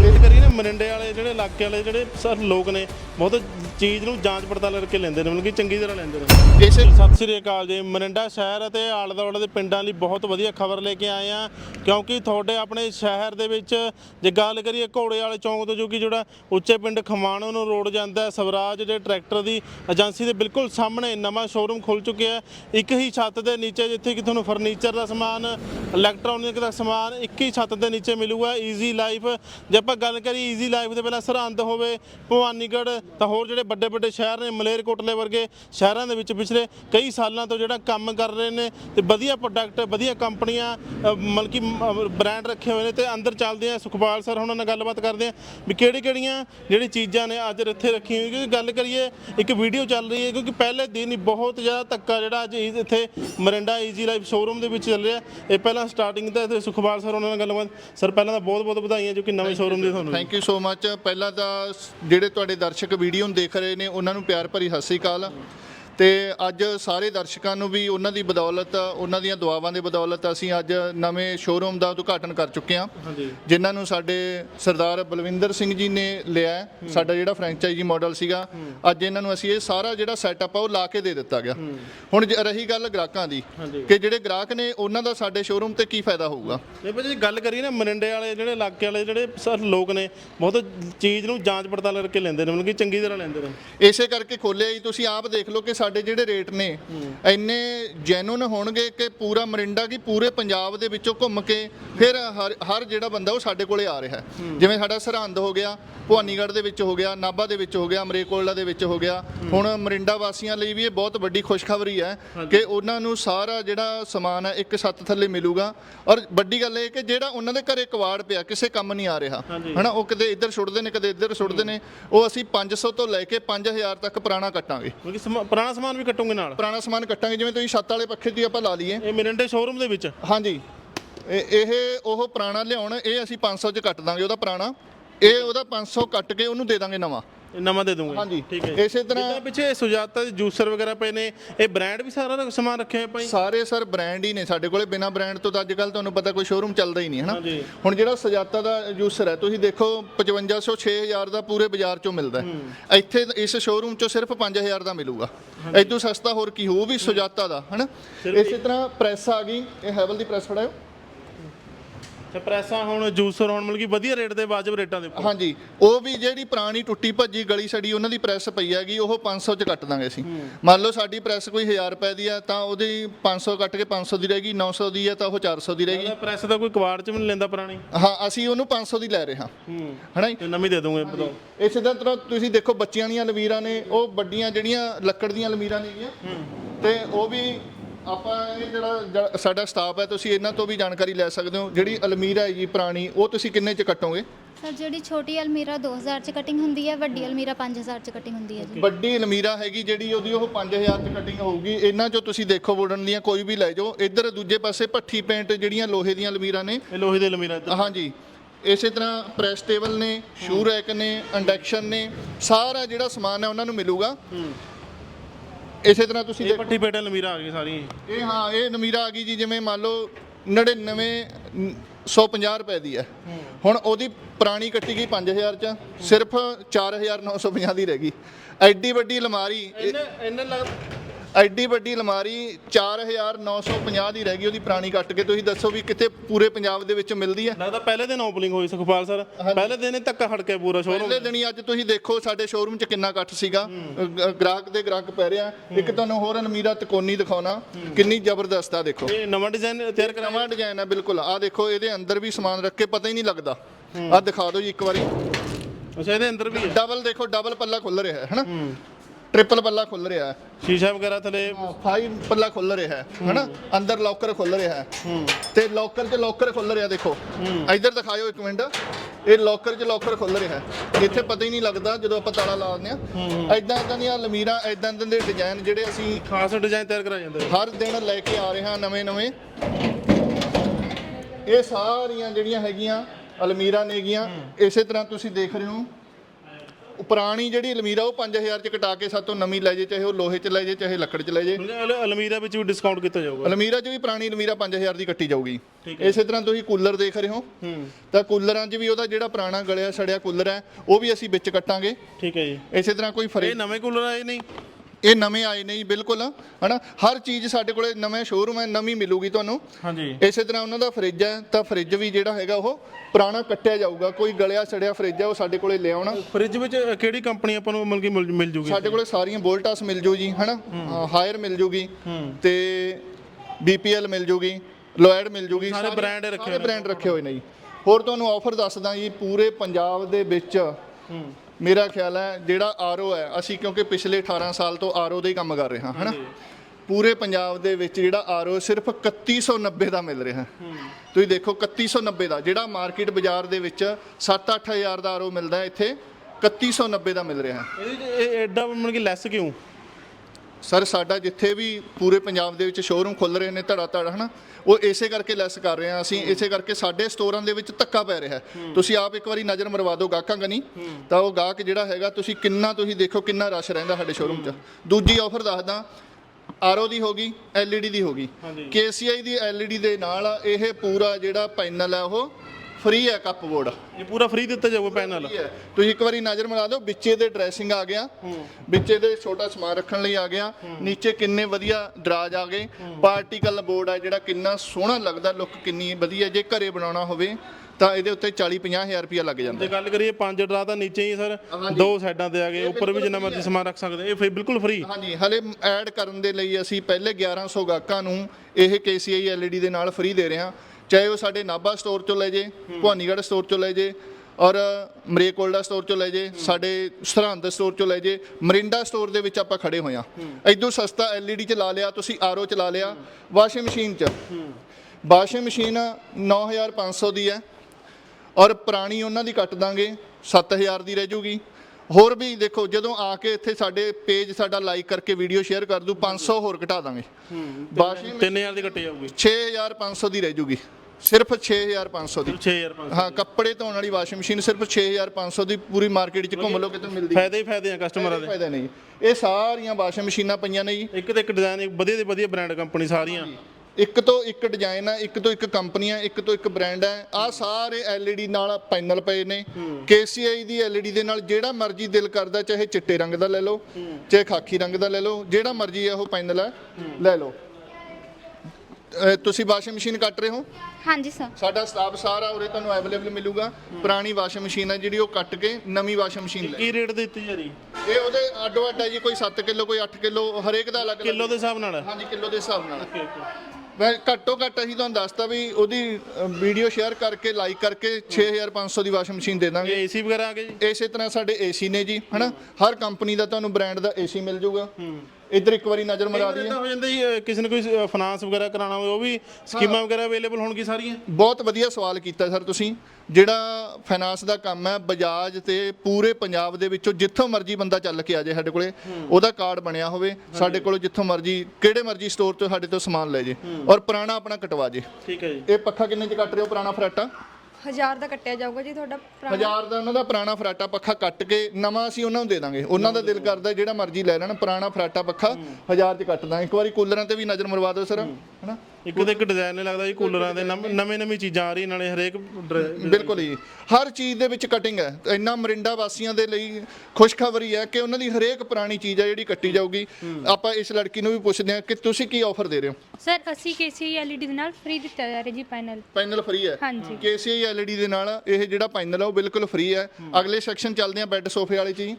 ਇਹ ਕਰੀ ਨਾ ਮਰਿੰਡੇ ਵਾਲੇ ਜਿਹੜੇ ਇਲਾਕੇ ਵਾਲੇ ਜਿਹੜੇ ਸਰ ਲੋਕ ਨੇ ਬਹੁਤ ਚੀਜ਼ ਨੂੰ ਜਾਂਚ ਪੜਤਾਲ ਕਰਕੇ ਲੈਂਦੇ ਨੇ ਮਤਲਬ ਕਿ ਚੰਗੀ ਤਰ੍ਹਾਂ ਲੈਂਦੇ ਨੇ। ਇਸੇ ਸਤਿ ਸ੍ਰੀ ਅਕਾਲ ਜੀ ਮਰਿੰਡਾ ਸ਼ਹਿਰ ਅਤੇ ਆਲੇ ਦੁਆਲੇ ਦੇ ਪਿੰਡਾਂ ਲਈ ਬਹੁਤ ਵਧੀਆ ਖਬਰ ਲੈ ਕੇ ਆਏ ਆ ਕਿਉਂਕਿ ਤੁਹਾਡੇ ਆਪਣੇ ਸ਼ਹਿਰ ਦੇ ਵਿੱਚ ਜੇ ਗੱਲ ਕਰੀਏ ਘੋੜੇ ਵਾਲੇ ਚੌਂਕ ਤੋਂ ਜੋ ਕਿ ਜਿਹੜਾ ਉੱਚੇ ਪਿੰਡ ਖਮਾਣੋ ਨੂੰ ਰੋਡ ਜਾਂਦਾ ਹੈ, ਸਵਰਾਜ ਦੇ ਟਰੈਕਟਰ ਦੀ ਏਜੰਸੀ ਦੇ ਬਿਲਕੁਲ ਸਾਹਮਣੇ ਨਵਾਂ ਸ਼ੋਰੂਮ ਖੁੱਲ ਚੁੱਕਿਆ ਹੈ। ਇੱਕ ਹੀ ਛੱਤ ਦੇ ਨੀਚੇ ਜਿੱਥੇ ਕਿ ਤੁਹਾਨੂੰ ਫਰਨੀਚਰ ਦਾ ਸਮਾਨ ਇਲੈਕਟ੍ਰੋਨਿਕ ਦਾ ਸਮਾਨ ਇੱਕ ਹੀ ਛੱਤ ਦੇ ਨੀਚੇ ਮਿਲੂਗਾ ਈਜ਼ੀ ਲਾਈਫ ਜੇ ਆਪਾਂ ਗੱਲ ਕਰੀਏ ਈਜ਼ੀ ਲਾਈਫ ਦੇ ਪਹਿਲਾਂ ਸਰਹੰਦ ਹੋਵੇ, ਭਵਾਨੀਗੜ੍ਹ, ਤਾਂ ਹੋਰ ਜਿਹੜੇ ਵੱਡੇ ਵੱਡੇ ਸ਼ਹਿਰ ਨੇ, ਮਲੇਰਕੋਟਲੇ ਵਰਗੇ ਸ਼ਹਿਰਾਂ ਦੇ ਵਿੱਚ ਪਿਛਲੇ ਕਈ ਸਾਲਾਂ ਤੋਂ ਜਿਹੜਾ ਕੰਮ ਕਰ ਰਹੇ ਨੇ ਤੇ ਵਧੀਆ ਪ੍ਰੋਡਕਟ ਵਧੀਆ ਕੰਪਨੀਆਂ ਮਤਲਬ ਕਿ ਬ੍ਰਾਂਡ ਰੱਖੇ ਹੋਏ ਨੇ ਤੇ ਅੰਦਰ ਚੱਲਦੇ ਆ। ਸੁਖਪਾਲ ਸਰ ਉਹਨਾਂ ਨਾਲ ਗੱਲਬਾਤ ਕਰਦੇ ਆ ਵੀ ਕਿਹੜੀ ਕਿਹੜੀਆਂ ਜਿਹੜੀ ਚੀਜ਼ਾਂ ਨੇ ਅੱਜ ਇੱਥੇ ਰੱਖੀਆਂ ਹੋਈਆਂ। ਕਿਉਂਕਿ ਗੱਲ ਕਰੀਏ, ਇੱਕ ਵੀਡੀਓ ਚੱਲ ਰਹੀ ਹੈ ਕਿਉਂਕਿ ਪਹਿਲੇ ਦਿਨ ਹੀ ਬਹੁਤ ਜ਼ਿਆਦਾ ਧੱਕਾ ਜਿਹੜਾ ਅੱਜ ਇੱਥੇ ਮਰਿੰਡਾ ਈਜ਼ੀ ਲਾਈਫ ਸ਼ੋਰੂਮ ਦੇ ਵਿੱਚ ਚੱਲ ਰਿਹਾ। ਇਹ ਪਹਿਲਾਂ ਸਟਾਰਟਿੰਗ ਤੇ ਇੱਥੇ ਸੁਖਪਾਲ ਸਰ ਉਹਨਾਂ ਨਾਲ ਗੱਲਬਾਤ। ਸਰ ਪਹਿਲਾਂ ਤਾਂ ਬਹੁਤ ਬਹੁਤ ਵਧਾਈਆਂ ਜੋ ਕਿ ਨਵੇਂ ਸ਼ੋਰੂਮ ਦੀ ਤੁਹਾਨੂੰ। ਥੈਂਕ ਯੂ ਸੋ ਮੱਚ ਪਹਿਲਾਂ ਤਾਂ ਜਿਹੜੇ ਤੁਹਾਡੇ ਦਰਸ਼ਕ ਵੀਡੀਓ ਨੂੰ ਦੇਖ ਰਹੇ ਨੇ ਉਹਨਾਂ ਨੂੰ ਪਿਆਰ ਭਰੀ ਸਤਿ ਸ੍ਰੀ ਅਕਾਲ। ਤੇ ਅੱਜ ਸਾਰੇ ਦਰਸ਼ਕਾਂ ਨੂੰ ਵੀ ਉਹਨਾਂ ਦੀ ਬਦੌਲਤ ਉਹਨਾਂ ਦੀਆਂ ਦੁਆਵਾਂ ਦੇ ਬਦੌਲਤ ਅਸੀਂ ਅੱਜ ਨਵੇਂ ਸ਼ੋਰੂਮ ਦਾ ਉਦਘਾਟਨ ਕਰ ਚੁੱਕੇ ਹਾਂ। ਜਿਨ੍ਹਾਂ ਨੂੰ ਸਾਡੇ ਸਰਦਾਰ ਬਲਵਿੰਦਰ ਸਿੰਘ ਜੀ ਨੇ ਲਿਆ ਸਾਡਾ ਜਿਹੜਾ ਫਰੈਂਚਾਈਜ਼ੀ ਮਾਡਲ ਸੀਗਾ ਅੱਜ ਇਹਨਾਂ ਨੂੰ ਅਸੀਂ ਇਹ ਸਾਰਾ ਜਿਹੜਾ ਸੈਟਅਪ ਆ ਉਹ ਲਾ ਕੇ ਦੇ ਦਿੱਤਾ ਗਿਆ। ਹੁਣ ਰਹੀ ਗੱਲ ਗ੍ਰਾਹਕਾਂ ਦੀ। ਕਿ ਜਿਹੜੇ ਗ੍ਰਾਹਕ ਨੇ ਉਹਨਾਂ ਦਾ ਸਾਡੇ ਸ਼ੋਰੂਮ ਤੇ ਕੀ ਫਾਇਦਾ ਹੋਊਗਾ? ਭਾਜੀ ਜੇ ਗੱਲ ਕਰੀਏ ਨਾ ਮਰਿੰਡੇ ਵਾਲੇ ਜਿਹੜੇ ਇਲਾਕੇ ਵਾਲੇ ਜਿਹੜੇ ਸਰ ਲੋਕ ਨੇ ਬਹੁਤ ਚੀਜ਼ ਨੂੰ ਜਾਂਚ ਪੜਤਾਲ ਕਰਕੇ ਲੈਂਦੇ ਨੇ ਮਤਲਬ ਕਿ ਚੰਗੀ ਤਰ੍ਹਾਂ ਲੈਂਦੇ ਨੇ। ਇਸੇ ਕਰਕੇ ਖੋਲਿਆ ਜੀ ਤੁਸੀਂ ਆਪ ਦੇਖ ਲਓ ਕਿ ਸਾਡੇ ਜਿਹੜੇ ਰੇਟ ਨੇ ਇੰਨੇ ਜੈਨੂਨ ਹੋਣਗੇ ਕਿ ਪੂਰਾ ਮਰਿੰਡਾ ਕੀ ਪੂਰੇ ਪੰਜਾਬ ਦੇ ਵਿੱਚੋਂ ਘੁੰਮ ਕੇ ਫਿਰ ਹਰ ਹਰ ਜਿਹੜਾ ਬੰਦਾ ਉਹ ਸਾਡੇ ਕੋਲੇ ਆ ਰਿਹਾ ਜਿਵੇਂ ਸਾਡਾ ਸਰਹੰਦ ਹੋ ਗਿਆ ਭਵਾਨੀਗੜ੍ਹ ਦੇ ਵਿੱਚ ਹੋ ਗਿਆ ਨਾਭਾ ਦੇ ਵਿੱਚ ਹੋ ਗਿਆ ਮਰੇਕੋਲਾ ਦੇ ਵਿੱਚ ਹੋ ਗਿਆ। ਹੁਣ ਮਰਿੰਡਾ ਵਾਸੀਆਂ ਲਈ ਵੀ ਇਹ ਬਹੁਤ ਵੱਡੀ ਖੁਸ਼ਖਬਰੀ ਹੈ ਕਿ ਉਹਨਾਂ ਨੂੰ ਸਾਰਾ ਜਿਹੜਾ ਸਮਾਨ ਹੈ ਇੱਕ ਛੱਤ ਥੱਲੇ ਮਿਲੂਗਾ। ਔਰ ਵੱਡੀ ਗੱਲ ਇਹ ਕਿ ਜਿਹੜਾ ਉਹਨਾਂ ਦੇ ਘਰੇ ਕਵਾੜ ਪਿਆ ਕਿਸੇ ਕੰਮ ਨਹੀਂ ਆ ਰਿਹਾ। ਹਨਾ ਉਹ ਕਦੇ ਇੱਧਰ ਸੁੱਟਦੇ ਨੇ ਕਦੇ ਇੱਧਰ ਸੁੱਟਦੇ ਨੇ ਉਹ ਅਸੀਂ 500 ਤੋਂ ਲੈ ਕੇ 5000 ਤੱਕ ਪੁਰਾਣਾ ਕੱਟਾਂਗੇ। ਕਿਉਂਕਿ ਪੁਰਾਣਾ ਸਮਾਨ ਵੀ ਕੱਟੋਗੇ ਨਾਲ? ਪੁਰਾਣਾ ਸਮਾਨ ਕੱਟਾਂਗੇ ਜਿਵੇਂ ਤੁਸੀਂ ਛੱਤ ਵਾਲੇ ਪੱਖੇ ਦੀ ਆਪਾਂ ਲਾ ਲਈਏ। ਇਹ ਮਿਰੰਡੇ ਸ਼ੋਰੂਮ ਦੇ ਵਿੱਚ? ਹਾਂਜੀ। ਇਹ ਇਹ ਉਹ ਪੁਰਾਣਾ ਲਿਆਉਣ ਇਹ ਅਸੀਂ 500 ਚ ਕੱਟ ਦਾਂਗੇ ਉਹਦਾ ਪੁਰਾਣਾ। ਇਹ ਉਹਦਾ 500 ਕੱਟ ਕੇ ਉਹਨੂੰ ਦੇ ਦਾਂਗੇ ਨਵਾਂ। ਨਵਾਂ ਦੇ ਦੂੰਗੇ। ਹਾਂਜੀ। ਠੀਕ ਹੈ ਇਸੇ ਤਰ੍ਹਾਂ- ਜਿੱਦਾਂ ਪਿੱਛੇ ਸੁਜਾਤਾ ਦੇ ਜੂਸਰ ਵਗੈਰਾ ਪਏ ਨੇ ਇਹ ਬ੍ਰਾਂਡ ਵੀ ਸਾਰਾ ਸਮਾਨ ਰੱਖਿਆ ਹੋਇਆ ਭਾਈ? ਸਾਰੇ ਸਰ ਬ੍ਰਾਂਡ ਹੀ ਨੇ ਸਾਡੇ ਕੋਲੇ ਬਿਨਾ ਬ੍ਰਾਂਡ ਤੋਂ ਤਾਂ ਅੱਜ ਕੱਲ ਤੁਹਾਨੂੰ ਪਤਾ ਕੋਈ ਸ਼ੋਰੂਮ ਚੱਲਦਾ ਹੀ ਨਹੀਂ ਹੈ ਨਾ ਹਾਂਜੀ। ਹੁਣ ਜਿਹੜਾ ਸਜਾਤਾ ਦਾ ਜੂਸਰ ਹੈ ਤੁਸੀਂ ਦੇਖੋ 5500 6000 ਦਾ ਪੂਰੇ ਬਾਜ਼ਾਰ ਚੋਂ ਮਿਲਦਾ ਹੈ। ਇੱਥੇ ਇਸ ਸ਼ੋਰੂਮ ਚੋਂ ਸਿਰਫ 5000 ਦਾ ਮਿਲੂਗਾ। ਇਦੋਂ ਸਸਤਾ ਹੋਰ ਕੀ ਹੋਊ ਉਹ ਵੀ ਸੁਜਾਤਾ ਦਾ ਹਨਾ? ਇਸੇ ਤਰ੍ਹਾਂ ਪ੍ਰੈਸ ਆ ਗਈ ਇਹ ਹੈਵਲ ਦੀ ਪ੍ਰੈਸ ਫੜਾਓ ਤੇ ਪ੍ਰੈਸਾਂ ਹੁਣ ਜੂਸਰ ਹੁਣ ਮਿਲ ਗਈ ਵਧੀਆ ਰੇਟ ਦੇ ਵਾਜਬ ਰੇਟਾਂ ਦੇ ਉੱਪਰ। ਹਾਂਜੀ ਉਹ ਵੀ ਜਿਹੜੀ ਪੁਰਾਣੀ ਟੁੱਟੀ ਭੱਜੀ ਗਲੀ ਸੜੀ ਉਹਨਾਂ ਦੀ ਪ੍ਰੈਸ ਪਈ ਹੈਗੀ ਉਹ 500 ਚ ਕੱਟ ਦਾਂਗੇ ਅਸੀਂ। ਮੰਨ ਲਓ ਸਾਡੀ ਪ੍ਰੈਸ ਕੋਈ 1000 ਰੁਪਏ ਦੀ ਆ ਤਾਂ ਉਹਦੀ 500 ਕੱਟ ਕੇ 500 ਦੀ ਰਹੇਗੀ 900 ਦੀ ਹੈ ਤਾਂ ਉਹ 400 ਦੀ ਰਹੇਗੀ। ਪ੍ਰੈਸ ਦਾ ਕੋਈ ਕਵਾੜ ਚ ਵੀ ਨਹੀਂ ਲੈਂਦਾ ਪੁਰਾਣੀ? ਹਾਂ ਅਸੀਂ ਉਹਨੂੰ 500 ਦੀ ਲੈ ਰਹੇ ਹਾਂ। ਹਨਾ ਜੀ? ਤੇ ਨਵੀਂ ਦੇ ਦੂੰਗੇ ਬਤਾਓ ਇਸੇ ਦਾ ਤਰ੍ਹਾਂ ਤੁਸੀਂ ਦੇਖੋ ਬੱਚਿਆਂ ਦੀਆਂ ਲਵੀਰਾਂ ਨੇ ਉਹ ਵੱਡੀਆਂ ਜਿਹੜੀਆਂ ਲੱਕੜ ਦੀਆਂ ਲਵੀਰਾਂ ਨੇਗੀਆਂ ਤੇ ਉਹ ਵੀ ਆਪਾਂ ਇਹ ਜਿਹੜਾ ਜ- ਸਾਡਾ ਸਟਾਫ ਹੈ ਤੁਸੀਂ ਇਹਨਾਂ ਤੋਂ ਵੀ ਜਾਣਕਾਰੀ ਲੈ ਸਕਦੇ ਹੋ। ਜਿਹੜੀ ਅਲਮੀਰਾ ਹੈ ਜੀ ਪੁਰਾਣੀ ਉਹ ਤੁਸੀਂ ਕਿੰਨੇ ਚ ਕੱਟੋਗੇ? ਸਰ ਜਿਹੜੀ ਛੋਟੀ ਅਲਮੀਰਾ 2000 ਚ ਕਟਿੰਗ ਹੁੰਦੀ ਹੈ ਵੱਡੀ ਅਲਮੀਰਾ 5000 ਚ ਕਟਿੰਗ ਹੁੰਦੀ ਹੈ ਜੀ। ਵੱਡੀ ਅਲਮੀਰਾ ਹੈਗੀ ਜਿਹੜੀ ਉਹਦੀ ਉਹ 5000 ਚ ਕਟਿੰਗ ਹੋਊਗੀ। ਇਹਨਾਂ ਚੋਂ ਤੁਸੀਂ ਦੇਖੋ ਵੁਡਨ ਦੀਆਂ ਕੋਈ ਵੀ ਲੈ ਜਾਓ। ਇੱਧਰ ਦੂਜੇ ਪਾਸੇ ਭੱਠੀ ਪੇਂਟ ਜਿਹੜੀਆਂ ਲੋਹੇ ਦੀਆਂ ਅਲਮੀਰਾ ਨੇ। ਇਹ ਲੋਹੇ ਦੇ ਲਮੀਰਾ ਇੱਧਰ। ਹਾਂਜੀ। ਇਸੇ ਤਰ੍ਹਾਂ ਪ੍ਰੈਸ ਟੇਬਲ ਨੇ ਸ਼ੂ ਰੈਕ ਨੇ ਇੰਡਕਸ਼ਨ ਨੇ ਸਾਰਾ ਜਿਹੜਾ ਸਮਾਨ ਹੈ ਉਹਨਾਂ ਨੂੰ ਮਿਲੂਗਾ। ਇਸੇ ਤਰ੍ਹਾਂ ਤੁਸੀਂ ਇਹ ਦੇਖੋ ਪੱਠੀ ਪੇਟਾਂ ਲਮੀਰਾ ਆ ਗਈ ਸਾਰੀ ਇਹ ਹਾਂ ਇਹ ਨਮੀਰਾ ਆ ਗਈ ਜੀ ਜਿਵੇਂ ਮੰਨ ਲਓ 99 150 ਰੁਪਏ ਦੀ ਹੈ। ਹੁਣ ਉਹਦੀ ਪੁਰਾਣੀ ਕੱਟੀ ਗਈ 5000 ਚ ਸਿਰਫ 4950 ਦੀ ਰਹਿ ਗਈ। ਐਡੀ ਵੱਡੀ ਅਲਮਾਰੀ ਇਹ- ਇੰਨੇ ਇੰਨੇ ਲੱਗ ਐਡੀ ਵੱਡੀ ਅਲਮਾਰੀ 4950 ਦੀ ਰਹਿ ਗਈ ਉਹਦੀ ਪੁਰਾਣੀ ਕੱਟ ਕੇ। ਤੁਸੀਂ ਦੱਸੋ ਵੀ ਕਿੱਥੇ ਪੂਰੇ ਪੰਜਾਬ ਦੇ ਵਿੱਚ ਮਿਲਦੀ ਹੈ? ਲੱਗਦਾ ਪਹਿਲੇ ਦਿਨ ਓਪਨਿੰਗ ਹੋਈ ਸੁਖਪਾਲ ਸਰ। ਪਹਿਲੇ ਦਿਨ ਹੀ ਧੱਕਾ ਹਟ ਕੇ ਪੂਰਾ ਸ਼ੋਰੂਮ ਪਹਿਲੇ ਦਿਨ ਹੀ ਅੱਜ ਤੁਸੀਂ ਦੇਖੋ ਸਾਡੇ ਸ਼ੋਰੂਮ 'ਚ ਕਿੰਨਾ ਇਕੱਠ ਸੀਗਾ। ਅ, ਗ੍ਰਾਹਕ ਦੇ ਗ੍ਰਾਹਕ ਪੈ ਰਿਹਾ ਇੱਕ ਤੁਹਾਨੂੰ ਹੋਰ ਅਲਮੀਰਾ ਤਕੋਨੀ ਦਿਖਾਉਣਾ। ਕਿੰਨੀ ਜ਼ਬਰਦਸਤ ਆ ਦੇਖੋ। ਇਹ ਨਵਾਂ ਡਿਜ਼ਾਈਨ ਤਿਆਰ ਕਰਾਇਆ। ਨਵਾਂ ਡਿਜ਼ਾਈਨ ਹੈ ਬਿਲਕੁਲ। ਆ ਦੇਖੋ ਇਹਦੇ ਅੰਦਰ ਵੀ ਸਮਾਨ ਰੱਖ ਕੇ ਪਤਾ ਹੀ ਨਹੀਂ ਲੱਗਦਾ। ਆ ਦਿਖਾ ਦਿਓ ਜੀ ਇੱਕ ਵਾਰੀ। ਅੱਛਾ ਇਹਦੇ ਅੰਦਰ ਵੀ ਹੈ ਡਬਲ ਦੇਖੋ ਡਬਲ ਪੱਲਾ ਖੁੱਲ ਰਿਹਾ ਹੈ ਹਨਾ? ਟ੍ਰਿਪਲ ਪੱਲਾ ਖੁੱਲ ਰਿਹਾ ਹੈ। ਸ਼ੀਸ਼ਾ ਵਗੈਰਾ ਥਲੇ ਫਾਈਵ ਪੱਲਾ ਖੁੱਲ ਰਿਹਾ ਹੈ ਹਨਾ? ਅੰਦਰ ਲੋਕਰ ਖੁੱਲ ਰਿਹਾ ਹੈ। ਤੇ ਲੋਕਰ 'ਚ ਲੋਕਰ ਖੁੱਲ ਰਿਹਾ ਦੇਖੋ। ਇੱਧਰ ਦਿਖਾਇਓ ਇੱਕ ਮਿੰਟ। ਇਹ ਲੋਕਰ 'ਚ ਲੋਕਰ ਖੁੱਲ ਰਿਹਾ ਹੈ। ਇੱਥੇ ਪਤਾ ਹੀ ਨਹੀਂ ਲੱਗਦਾ ਜਦੋਂ ਆਪਾਂ ਤਾਲਾ ਲਾ ਦਿੰਦੇ ਆ ਐਦਾਂ ਐਦਾਂ ਦੀਆਂ ਲਮੀਰਾਂ ਐਦਾਂ ਐਦਾਂ ਦੇ ਡਿਜ਼ਾਈਨ ਜਿਹੜੇ ਅਸੀਂ ਖਾਸ ਡਿਜ਼ਾਈਨ ਤਿਆਰ ਕਰਾਇਆ ਜਾਂਦਾ। ਹਰ ਦਿਨ ਲੈ ਕੇ ਆ ਰਹੇ ਹਾਂ ਨਵੇਂ ਨਵੇਂ। ਇਹ ਸਾਰੀਆਂ ਜਿਹੜੀਆਂ ਹੈਗੀਆਂ ਅਲਮੀਰਾ ਨੇਗੀਆਂ ਇਸੇ ਤਰ੍ਹਾਂ ਤੁਸੀਂ ਦੇਖ ਰਹੇ ਹੋ। ਉਹ ਪੁਰਾਣੀ ਜਿਹੜੀ ਅਲਮੀਰਾ ਉਹ 5000 ਚ ਕਟਾ ਕੇ ਸਾਤੋਂ ਨਵੀਂ ਲੈ ਜੇ ਚਾਹੇ ਉਹ ਲੋਹੇ ਚ ਲੈ ਜੇ ਚਾਹੇ ਲੱਕੜ ਚ ਲੈ ਜੇ ਅਲ- ਅਲਮੀਰਾ ਵਿੱਚ ਵੀ ਡਿਸਕਾਊਂਟ ਕੀਤਾ ਜਾਊਗਾ? ਅਲਮੀਰਾ 'ਚ ਵੀ ਪੁਰਾਣੀ ਅਲਮੀਰਾ 5000 ਦੀ ਕੱਟੀ ਜਾਊਗੀ। ਇਸੇ ਤਰ੍ਹਾਂ ਤੁਸੀਂ ਕੂਲਰ ਦੇਖ ਰਹੇ ਹੋ। ਹੂੰ। ਤਾਂ ਕੂਲਰਾਂ 'ਚ ਵੀ ਉਹਦਾ ਜਿਹੜਾ ਪੁਰਾਣਾ ਗਲਿਆ ਸੜਿਆ ਕੂਲਰ ਹੈ ਉਹ ਵੀ ਅਸੀਂ ਵਿੱਚ ਕੱਟਾਂਗੇ। ਠੀਕ ਹੈ ਜੀ। ਇਸੇ ਤਰ੍ਹਾਂ ਕੋਈ ਇਹ ਨਵੇਂ ਕੂਲਰ ਆਏ ਨਹੀਂ? ਇਹ ਨਵੇਂ ਆਏ ਨਹੀਂ ਬਿਲਕੁਲ। ਹਨਾ? ਹਰ ਚੀਜ਼ ਸਾਡੇ ਕੋਲੇ ਨਵੇਂ ਸ਼ੋਰੂਮ ਹੈ ਨਵੀਂ ਮਿਲੂਗੀ ਤੁਹਾਨੂੰ। ਹਾਂਜੀ। ਇਸੇ ਤਰ੍ਹਾਂ ਉਹਨਾਂ ਦਾ ਫਰਿੱਜ ਹੈ ਤਾਂ ਫਰਿੱਜ ਵੀ ਜਿਹੜਾ ਹੈਗਾ ਉਹ ਪੁਰਾਣਾ ਕੱਟਿਆ ਜਾਊਗਾ। ਕੋਈ ਗਲਿਆ ਸੜਿਆ ਫਰਿੱਜ ਹੈ ਉਹ ਸਾਡੇ ਕੋਲੇ ਲਿਆਉਣਾ ਫ੍ਰਿਜ ਵਿੱਚ ਕਿਹੜੀ ਕੰਪਨੀ ਆਪਾਂ ਨੂੰ ਮਿਲ ਗਈ ਮਿਲ ਜੂਗੀ? ਸਾਡੇ ਕੋਲੇ ਸਾਰੀਆਂ ਵੋਲਟਾਸ ਮਿਲ ਜੂ ਜੀ ਹਨਾ? ਹਾਇਰ ਮਿਲ ਜੂਗੀ। ਤੇ ਬੀਪੀਐਲ ਮਿਲ ਜੂਗੀ ਲੋਇਡ ਮਿਲ ਜੂਗੀ। ਸਾਰੇ ਰੱਖੇ ਹੋਏ ਨੇ। ਬ੍ਰਾਂਡ ਰੱਖੇ ਹੋਏ ਨੇ ਜੀ। ਹੋਰ ਤੁਹਾਨੂੰ ਆਫਰ ਦੱਸਦਾ ਜੀ ਪੂਰੇ ਪੰਜਾਬ ਦੇ ਵਿੱਚ ਮੇਰਾ ਖਿਆਲ ਹੈ ਜਿਹੜਾ ਆਰਓ ਹੈ ਅਸੀਂ ਕਿਉਂਕਿ ਪਿਛਲੇ 18 ਸਾਲ ਤੋਂ ਆਰਓ ਦਾ ਹੀ ਕੰਮ ਕਰ ਰਹੇ ਹਾਂ ਹਨਾ? ਪੂਰੇ ਪੰਜਾਬ ਦੇ ਵਿੱਚ ਜਿਹੜਾ ਆਰਓ ਸਿਰਫ 3190 ਦਾ ਮਿਲ ਰਿਹਾ। ਤੁਸੀਂ ਦੇਖੋ 3190 ਦਾ ਜਿਹੜਾ ਮਾਰਕੀਟ ਬਾਜ਼ਾਰ ਦੇ ਵਿੱਚ 7-8000 ਦਾ ਆਰਓ ਮਿਲਦਾ ਇੱਥੇ 3190 ਦਾ ਮਿਲ ਰਿਹਾ। ਹੈ ਇਹ ਐਡਾ ਮਤਲਬ ਕਿ ਲੈਸ ਕਿਉਂ? ਸਰ ਸਾਡਾ ਜਿੱਥੇ ਵੀ ਪੂਰੇ ਪੰਜਾਬ ਦੇ ਵਿੱਚ ਸ਼ੋਰੂਮ ਖੁੱਲ ਰਹੇ ਨੇ ਧੜਾ ਧੜ ਹਨਾ ਉਹ ਇਸੇ ਕਰਕੇ ਲੈਸ ਕਰ ਰਹੇ ਹਾਂ ਅਸੀਂ। ਇਸੇ ਕਰਕੇ ਸਾਡੇ ਸਟੋਰਾਂ ਦੇ ਵਿੱਚ ਧੱਕਾ ਪੈ ਰਿਹਾ ਤੁਸੀਂ ਆਪ ਇੱਕ ਵਾਰੀ ਨਜ਼ਰ ਮਰਵਾ ਦਿਓ ਗਾਹਕਾਂ ਕਨੀ। ਤਾਂ ਉਹ ਗਾਹਕ ਜਿਹੜਾ ਹੈਗਾ ਤੁਸੀਂ ਕਿੰਨਾ ਤੁਸੀਂ ਦੇਖੋ ਕਿੰਨਾ ਰਸ਼ ਰਹਿੰਦਾ ਸਾਡੇ ਸ਼ੋਰੂਮ 'ਚ। ਦੂਜੀ ਆਫਰ ਦੱਸਦਾ ਆਰਓ ਦੀ ਹੋਗੀ ਐਲਈਡੀ ਦੀ ਹੋਗੀ। KCI ਦੀ ਐਲਈਡੀ ਦੇ ਨਾਲ ਇਹ ਪੂਰਾ ਜਿਹੜਾ ਪੈਨਲ ਹੈ ਉਹ ਫ੍ਰੀ ਹੈ ਕੱਪ ਬੋਰਡ। ਇਹ ਪੂਰਾ ਫ੍ਰੀ ਦਿੱਤਾ ਜਾਊਗਾ ਪੈਨਲ ਹੈ। ਤੁਸੀਂ ਇੱਕ ਵਾਰੀ ਨਜ਼ਰ ਮਾਰ ਦਿਓ ਵਿੱਚੇ ਦੇ ਡਰੈਸਿੰਗ ਆ ਗਿਆ। ਵਿੱਚੇ ਦੇ ਛੋਟਾ ਸਮਾਨ ਰੱਖਣ ਲਈ ਆ ਗਿਆ। ਨੀਚੇ ਕਿੰਨੇ ਵਧੀਆ ਦਰਾਜ ਆ ਗਏ। ਪਾਰਟੀਕਲ ਬੋਰਡ ਆ ਜਿਹੜਾ ਕਿੰਨਾ ਸੋਹਣਾ ਲੱਗਦਾ ਲੁੱਕ ਕਿੰਨੀ ਵਧੀਆ। ਜੇ ਘਰੇ ਬਣਾਉਣਾ ਹੋਵੇ ਤਾਂ ਇਹਦੇ ਉੱਤੇ 40 50000 ਰੁਪਇਆ ਲੱਗ ਜਾਂਦਾ। ਜੇ ਗੱਲ ਕਰੀਏ ਪੰਜ ਡਰਾ ਤਾਂ ਨੀਚੇ ਹੀ ਸਰ। ਦੋ ਸਾਈਡਾਂ ਤੇ ਆ ਗਏ। ਉੱਪਰ ਵੀ ਜਿੰਨਾ ਮਰਜ਼ੀ ਸਮਾਨ ਰੱਖ ਸਕਦੇ। ਇਹ ਫਿਰ ਬਿਲਕੁਲ ਫ੍ਰੀ ਹਾਂਜੀ ਹਲੇ ਐਡ ਕਰਨ ਦੇ ਲਈ ਅਸੀਂ ਪਹਿਲੇ 1100 ਗਾਹਕਾਂ ਨੂੰ ਇਹ KCI LED ਦੇ ਨਾਲ ਫ੍ਰੀ ਦੇ ਰਹੇ ਹਾਂ। ਚਾਹੇ ਉਹ ਸਾਡੇ ਨਾਭਾ ਸਟੋਰ ਚੋਂ ਲੈ ਜੇ ਭਵਾਨੀਗੜ੍ਹ ਸਟੋਰ ਚੋਂ ਲੈ ਜੇ ਔਰ ਮਰੇਕੋਲਡਾ ਸਟੋਰ ਚੋਂ ਲੈ ਜੇ ਸਾਡੇ ਸਰਹੰਦ ਸਟੋਰ ਚੋਂ ਲੈ ਜੇ ਮਰਿੰਡਾ ਸਟੋਰ ਦੇ ਵਿੱਚ ਆਪਾਂ ਖੜੇ ਹੋਏ ਹਾਂ। ਇਦੋਂ ਸਸਤਾ LED ਚ ਲਾ ਲਿਆ ਤੁਸੀਂ RO ਚ ਲਾ ਲਿਆ ਵਾਸ਼ਿੰਗ ਮਸ਼ੀਨ ਚ। ਵਾਸ਼ਿੰਗ ਮਸ਼ੀਨ 9500 ਦੀ ਹੈ ਔਰ ਪੁਰਾਣੀ ਉਹਨਾਂ ਦੀ ਕੱਟ ਦਾਂਗੇ 7000 ਦੀ ਰਹਿ ਜੂਗੀ। ਹੋਰ ਵੀ ਦੇਖੋ ਜਦੋਂ ਆ ਕੇ ਇੱਥੇ ਸਾਡੇ ਪੇਜ ਸਾਡਾ ਲਾਈਕ ਕਰਕੇ ਵੀਡੀਓ ਸ਼ੇਅਰ ਕਰ ਦੂ 500 ਹੋਰ ਘਟਾ ਦਾਂਗੇ। ਵਾਸ਼ਿੰਗ 3000 ਦੀ ਕੱਟੇ ਜਾਊਗੀ। 6500 ਦੀ ਰਹਿ ਜੂਗੀ। ਸਿਰਫ 6500 ਦੀ। 6500 ਹਾਂ ਕੱਪੜੇ ਧੋਣ ਵਾਲੀ ਵਾਸ਼ਿੰਗ ਮਸ਼ੀਨ ਸਿਰਫ 6500 ਦੀ ਪੂਰੀ ਮਾਰਕੀਟ 'ਚ ਘੁੰਮ ਲਓ ਕਿਤੇ ਮਿਲਦੀ ਫਾਇਦੇ ਹੀ ਫਾਇਦੇ ਆ ਕਸਟਮਰਾਂ ਦੇ। ਫਾਇਦਾ ਨਹੀਂ ਇਹ ਸਾਰੀਆਂ ਵਾਸ਼ਿੰਗ ਮਸ਼ੀਨਾਂ ਪਈਆਂ ਨੇ ਜੀ। ਇੱਕ ਤੇ ਇੱਕ ਡਿਜ਼ਾਈਨ ਵਧੀਆ ਦੇ ਵਧੀਆ ਬ੍ਰਾਂਡ ਕੰਪਨੀ ਸਾਰੀਆਂ। ਇੱਕ ਤੋਂ ਇੱਕ ਡਿਜ਼ਾਈਨ ਹੈ ਇੱਕ ਤੋਂ ਇੱਕ ਕੰਪਨੀਆਂ ਇੱਕ ਤੋਂ ਇੱਕ ਬ੍ਰਾਂਡ ਹੈ ਆ ਸਾਰੇ LED ਨਾਲ ਪੈਨਲ ਪਏ ਨੇ। KCI ਦੀ LED ਦੇ ਨਾਲ ਜਿਹੜਾ ਮਰਜ਼ੀ ਦਿਲ ਕਰਦਾ ਚਾਹੇ ਚਿੱਟੇ ਰੰਗ ਦਾ ਲੈ ਲਓ ਚਾਹੇ ਖਾਕੀ ਰੰਗ ਦਾ ਲੈ ਲਓ ਜਿਹੜਾ ਮਰਜ਼ੀ ਹੈ ਉਹ ਪੈਨਲ ਹੈ। ਲੈ ਲਓ। ਤੁਸੀਂ ਵਾਸ਼ਿੰਗ ਮਸ਼ੀਨ ਕੱਟ ਰਹੇ ਹੋ? ਹਾਂਜੀ ਸਰ ਸਾਡਾ ਸਟਾਫ ਸਾਰਾ ਉਰੇ ਤੁਹਾਨੂੰ ਅਵੇਲੇਬਲ ਮਿਲੂਗਾ। ਪੁਰਾਣੀ ਵਾਸ਼ਿੰਗ ਮਸ਼ੀਨ ਹੈ ਜਿਹੜੀ ਉਹ ਕੱਟ ਕੇ ਨਵੀਂ ਵਾਸ਼ਿੰਗ ਮਸ਼ੀਨ ਲੈ ਕੀ ਰੇਟ ਦਿੱਤੀ ਜਾ ਰਹੀ ਇਹ ਉਹਦੇ ਅੱਡੋ ਅੱਡ ਹੈ ਜੀ ਕੋਈ 7 ਕਿਲੋ ਕੋਈ 8 ਕਿਲੋ ਹਰੇਕ ਦਾ ਅਲੱਗ ਕਿਲੋ ਦੇ ਹਿਸਾਬ ਨਾਲ? ਹਾਂਜੀ ਕਿਲੋ ਦੇ ਹਿਸਾਬ ਨਾਲ। ਮੈਂ ਘੱਟੋ ਘੱਟ ਅਸੀਂ ਤੁਹਾਨੂੰ ਦੱਸਤਾ ਵੀ ਉਹਦੀ ਵੀਡੀਓ ਸ਼ੇਅਰ ਕਰਕੇ ਲਾਈਕ ਕਰਕੇ 6500 ਦੀ ਵਾਸ਼ਿੰਗ ਮਸ਼ੀਨ ਦੇ ਦਾਂਗੇ। ਏਸੀ ਵਗੈਰਾ ਆ ਗਏ ਜੀ। ਇਸੇ ਤਰ੍ਹਾਂ ਸਾਡੇ ਏਸੀ ਨੇ ਜੀ ਹਨਾ? ਹਰ ਕੰਪਨੀ ਦਾ ਤੁਹਾਨੂੰ ਬ੍ਰਾਂਡ ਦਾ ਏਸੀ ਮਿਲ ਜਾਊਗਾ। ਇੱਧਰ ਇੱਕ ਵਾਰੀ ਨਜ਼ਰ ਮਰਾ ਦਈਏ। ਹੋ ਜਾਂਦਾ ਜੀ ਅਹ ਕਿਸੇ ਨੇ ਕੋਈ ਫਾਈਨਾਂਸ ਵਗੈਰਾ ਕਰਾਉਣਾ ਹੋਵੇ ਉਹ ਵੀ ਸਕੀਮਾਂ ਵਗੈਰਾ ਅਵੇਲੇਬਲ ਹੋਣਗੀ ਸਾਰੀਆਂ? ਬਹੁਤ ਵਧੀਆ ਸਵਾਲ ਕੀਤਾ ਸਰ ਤੁਸੀਂ। ਜਿਹੜਾ ਫਾਈਨਾਂਸ ਦਾ ਕੰਮ ਹੈ ਬਜਾਜ ਤੇ ਪੂਰੇ ਪੰਜਾਬ ਦੇ ਵਿੱਚੋਂ ਜਿੱਥੋਂ ਮਰਜ਼ੀ ਬੰਦਾ ਚੱਲ ਕੇ ਆ ਜਾਏ ਸਾਡੇ ਕੋਲੇ ਉਹਦਾ ਕਾਰਡ ਬਣਿਆ ਹੋਵੇ ਸਾਡੇ ਕੋਲੋਂ ਜਿੱਥੋਂ ਮਰਜ਼ੀ ਕਿਹੜੇ ਮਰਜ਼ੀ ਸਟੋਰ ਤੋਂ ਸਾਡੇ ਤੋਂ ਸਮਾਨ ਲੈ ਜੇ ਔਰ ਪੁਰਾਣਾ ਆਪਣਾ ਕਟਵਾ ਜੇ ਠੀਕ ਹੈ ਜੀ। ਇਹ ਪੱਖਾ ਕਿੰਨੇ ਚ ਕੱਟ ਰਹੇ ਹੋ ਪੁਰਾਣਾ ਫਰਾਟਾ? ਹਜ਼ਾਰ ਦਾ ਕੱਟਿਆ ਜਾਊਗਾ ਜੀ ਤੁਹਾਡਾ ਪੁਰਾਣਾ? ਹਜ਼ਾਰ ਦਾ ਉਹਨਾਂ ਦਾ ਪੁਰਾਣਾ ਫਰਾਟਾ ਪੱਖਾ ਕੱਟ ਕੇ ਨਵਾਂ ਅਸੀਂ ਉਹਨਾਂ ਨੂੰ ਦੇ ਦਾਂਗੇ। ਉਹਨਾਂ ਦਾ ਦਿਲ ਕਰਦਾ ਜਿਹੜਾ ਮਰਜ਼ੀ ਲੈ ਲੈਣ ਪੁਰਾਣਾ ਫਰਾਟਾ ਪੱਖਾ ਹਜ਼ਾਰ ਚ ਕੱਟ ਦਾਂ ਇੱਕ ਵਾਰੀ ਕੂਲਰਾਂ ਤੇ ਵੀ ਨਜ਼ਰ ਮਰਵਾ ਦਿਓ ਸਰ ਹਨਾ? ਇੱਕ ਤੇ ਇੱਕ ਡਿਜ਼ਾਈਨ ਲੱਗਦਾ ਜੀ ਕੂਲਰਾਂ ਦੇ ਨਵੇਂ ਨਵੀਂ ਚੀਜ਼ਾਂ ਆ ਰਹੀ ਨਾਲੇ ਹਰੇਕ ਬਿਲਕੁਲ ਜੀ। ਹਰ ਚੀਜ਼ ਦੇ ਵਿੱਚ ਕਟਿੰਗ ਹੈ। ਇੰਨਾ ਮਰਿੰਡਾ ਵਾਸੀਆਂ ਦੇ ਲਈ ਖੁਸ਼ਖਬਰੀ ਹੈ ਕਿ ਉਹਨਾਂ ਦੀ ਹਰੇਕ ਪੁਰਾਣੀ ਚੀਜ਼ ਹੈ ਜਿਹੜੀ ਕੱਟੀ ਜਾਊਗੀ। ਆਪਾਂ ਇਸ ਲੜਕੀ ਨੂੰ ਵੀ ਪੁੱਛਦੇ ਹਾਂ ਕਿ ਤੁਸੀਂ ਕੀ ਆਫਰ ਦੇ ਰਹੇ ਹੋ? ਸਰ ਅਸੀਂ KCI LED ਦੇ ਨਾਲ ਫ੍ਰੀ ਦਿੱਤਾ ਜਾ ਰਿਹਾ ਜੀ ਪੈਨਲ ਪੈਨਲ ਫ੍ਰੀ ਹੈ? ਹਾਂਜੀ। LED ਦੇ ਨਾਲ ਇਹ ਜਿਹੜਾ ਪੈਨਲ ਹੈ ਉਹ ਬਿਲਕੁਲ ਫ੍ਰੀ ਹੈ। ਅਗਲੇ ਸੈਕਸ਼ਨ ਚੱਲਦੇ ਆ ਬੈੱਡ ਸੋਫੇ ਵਾਲੇ ਚ ਜੀ।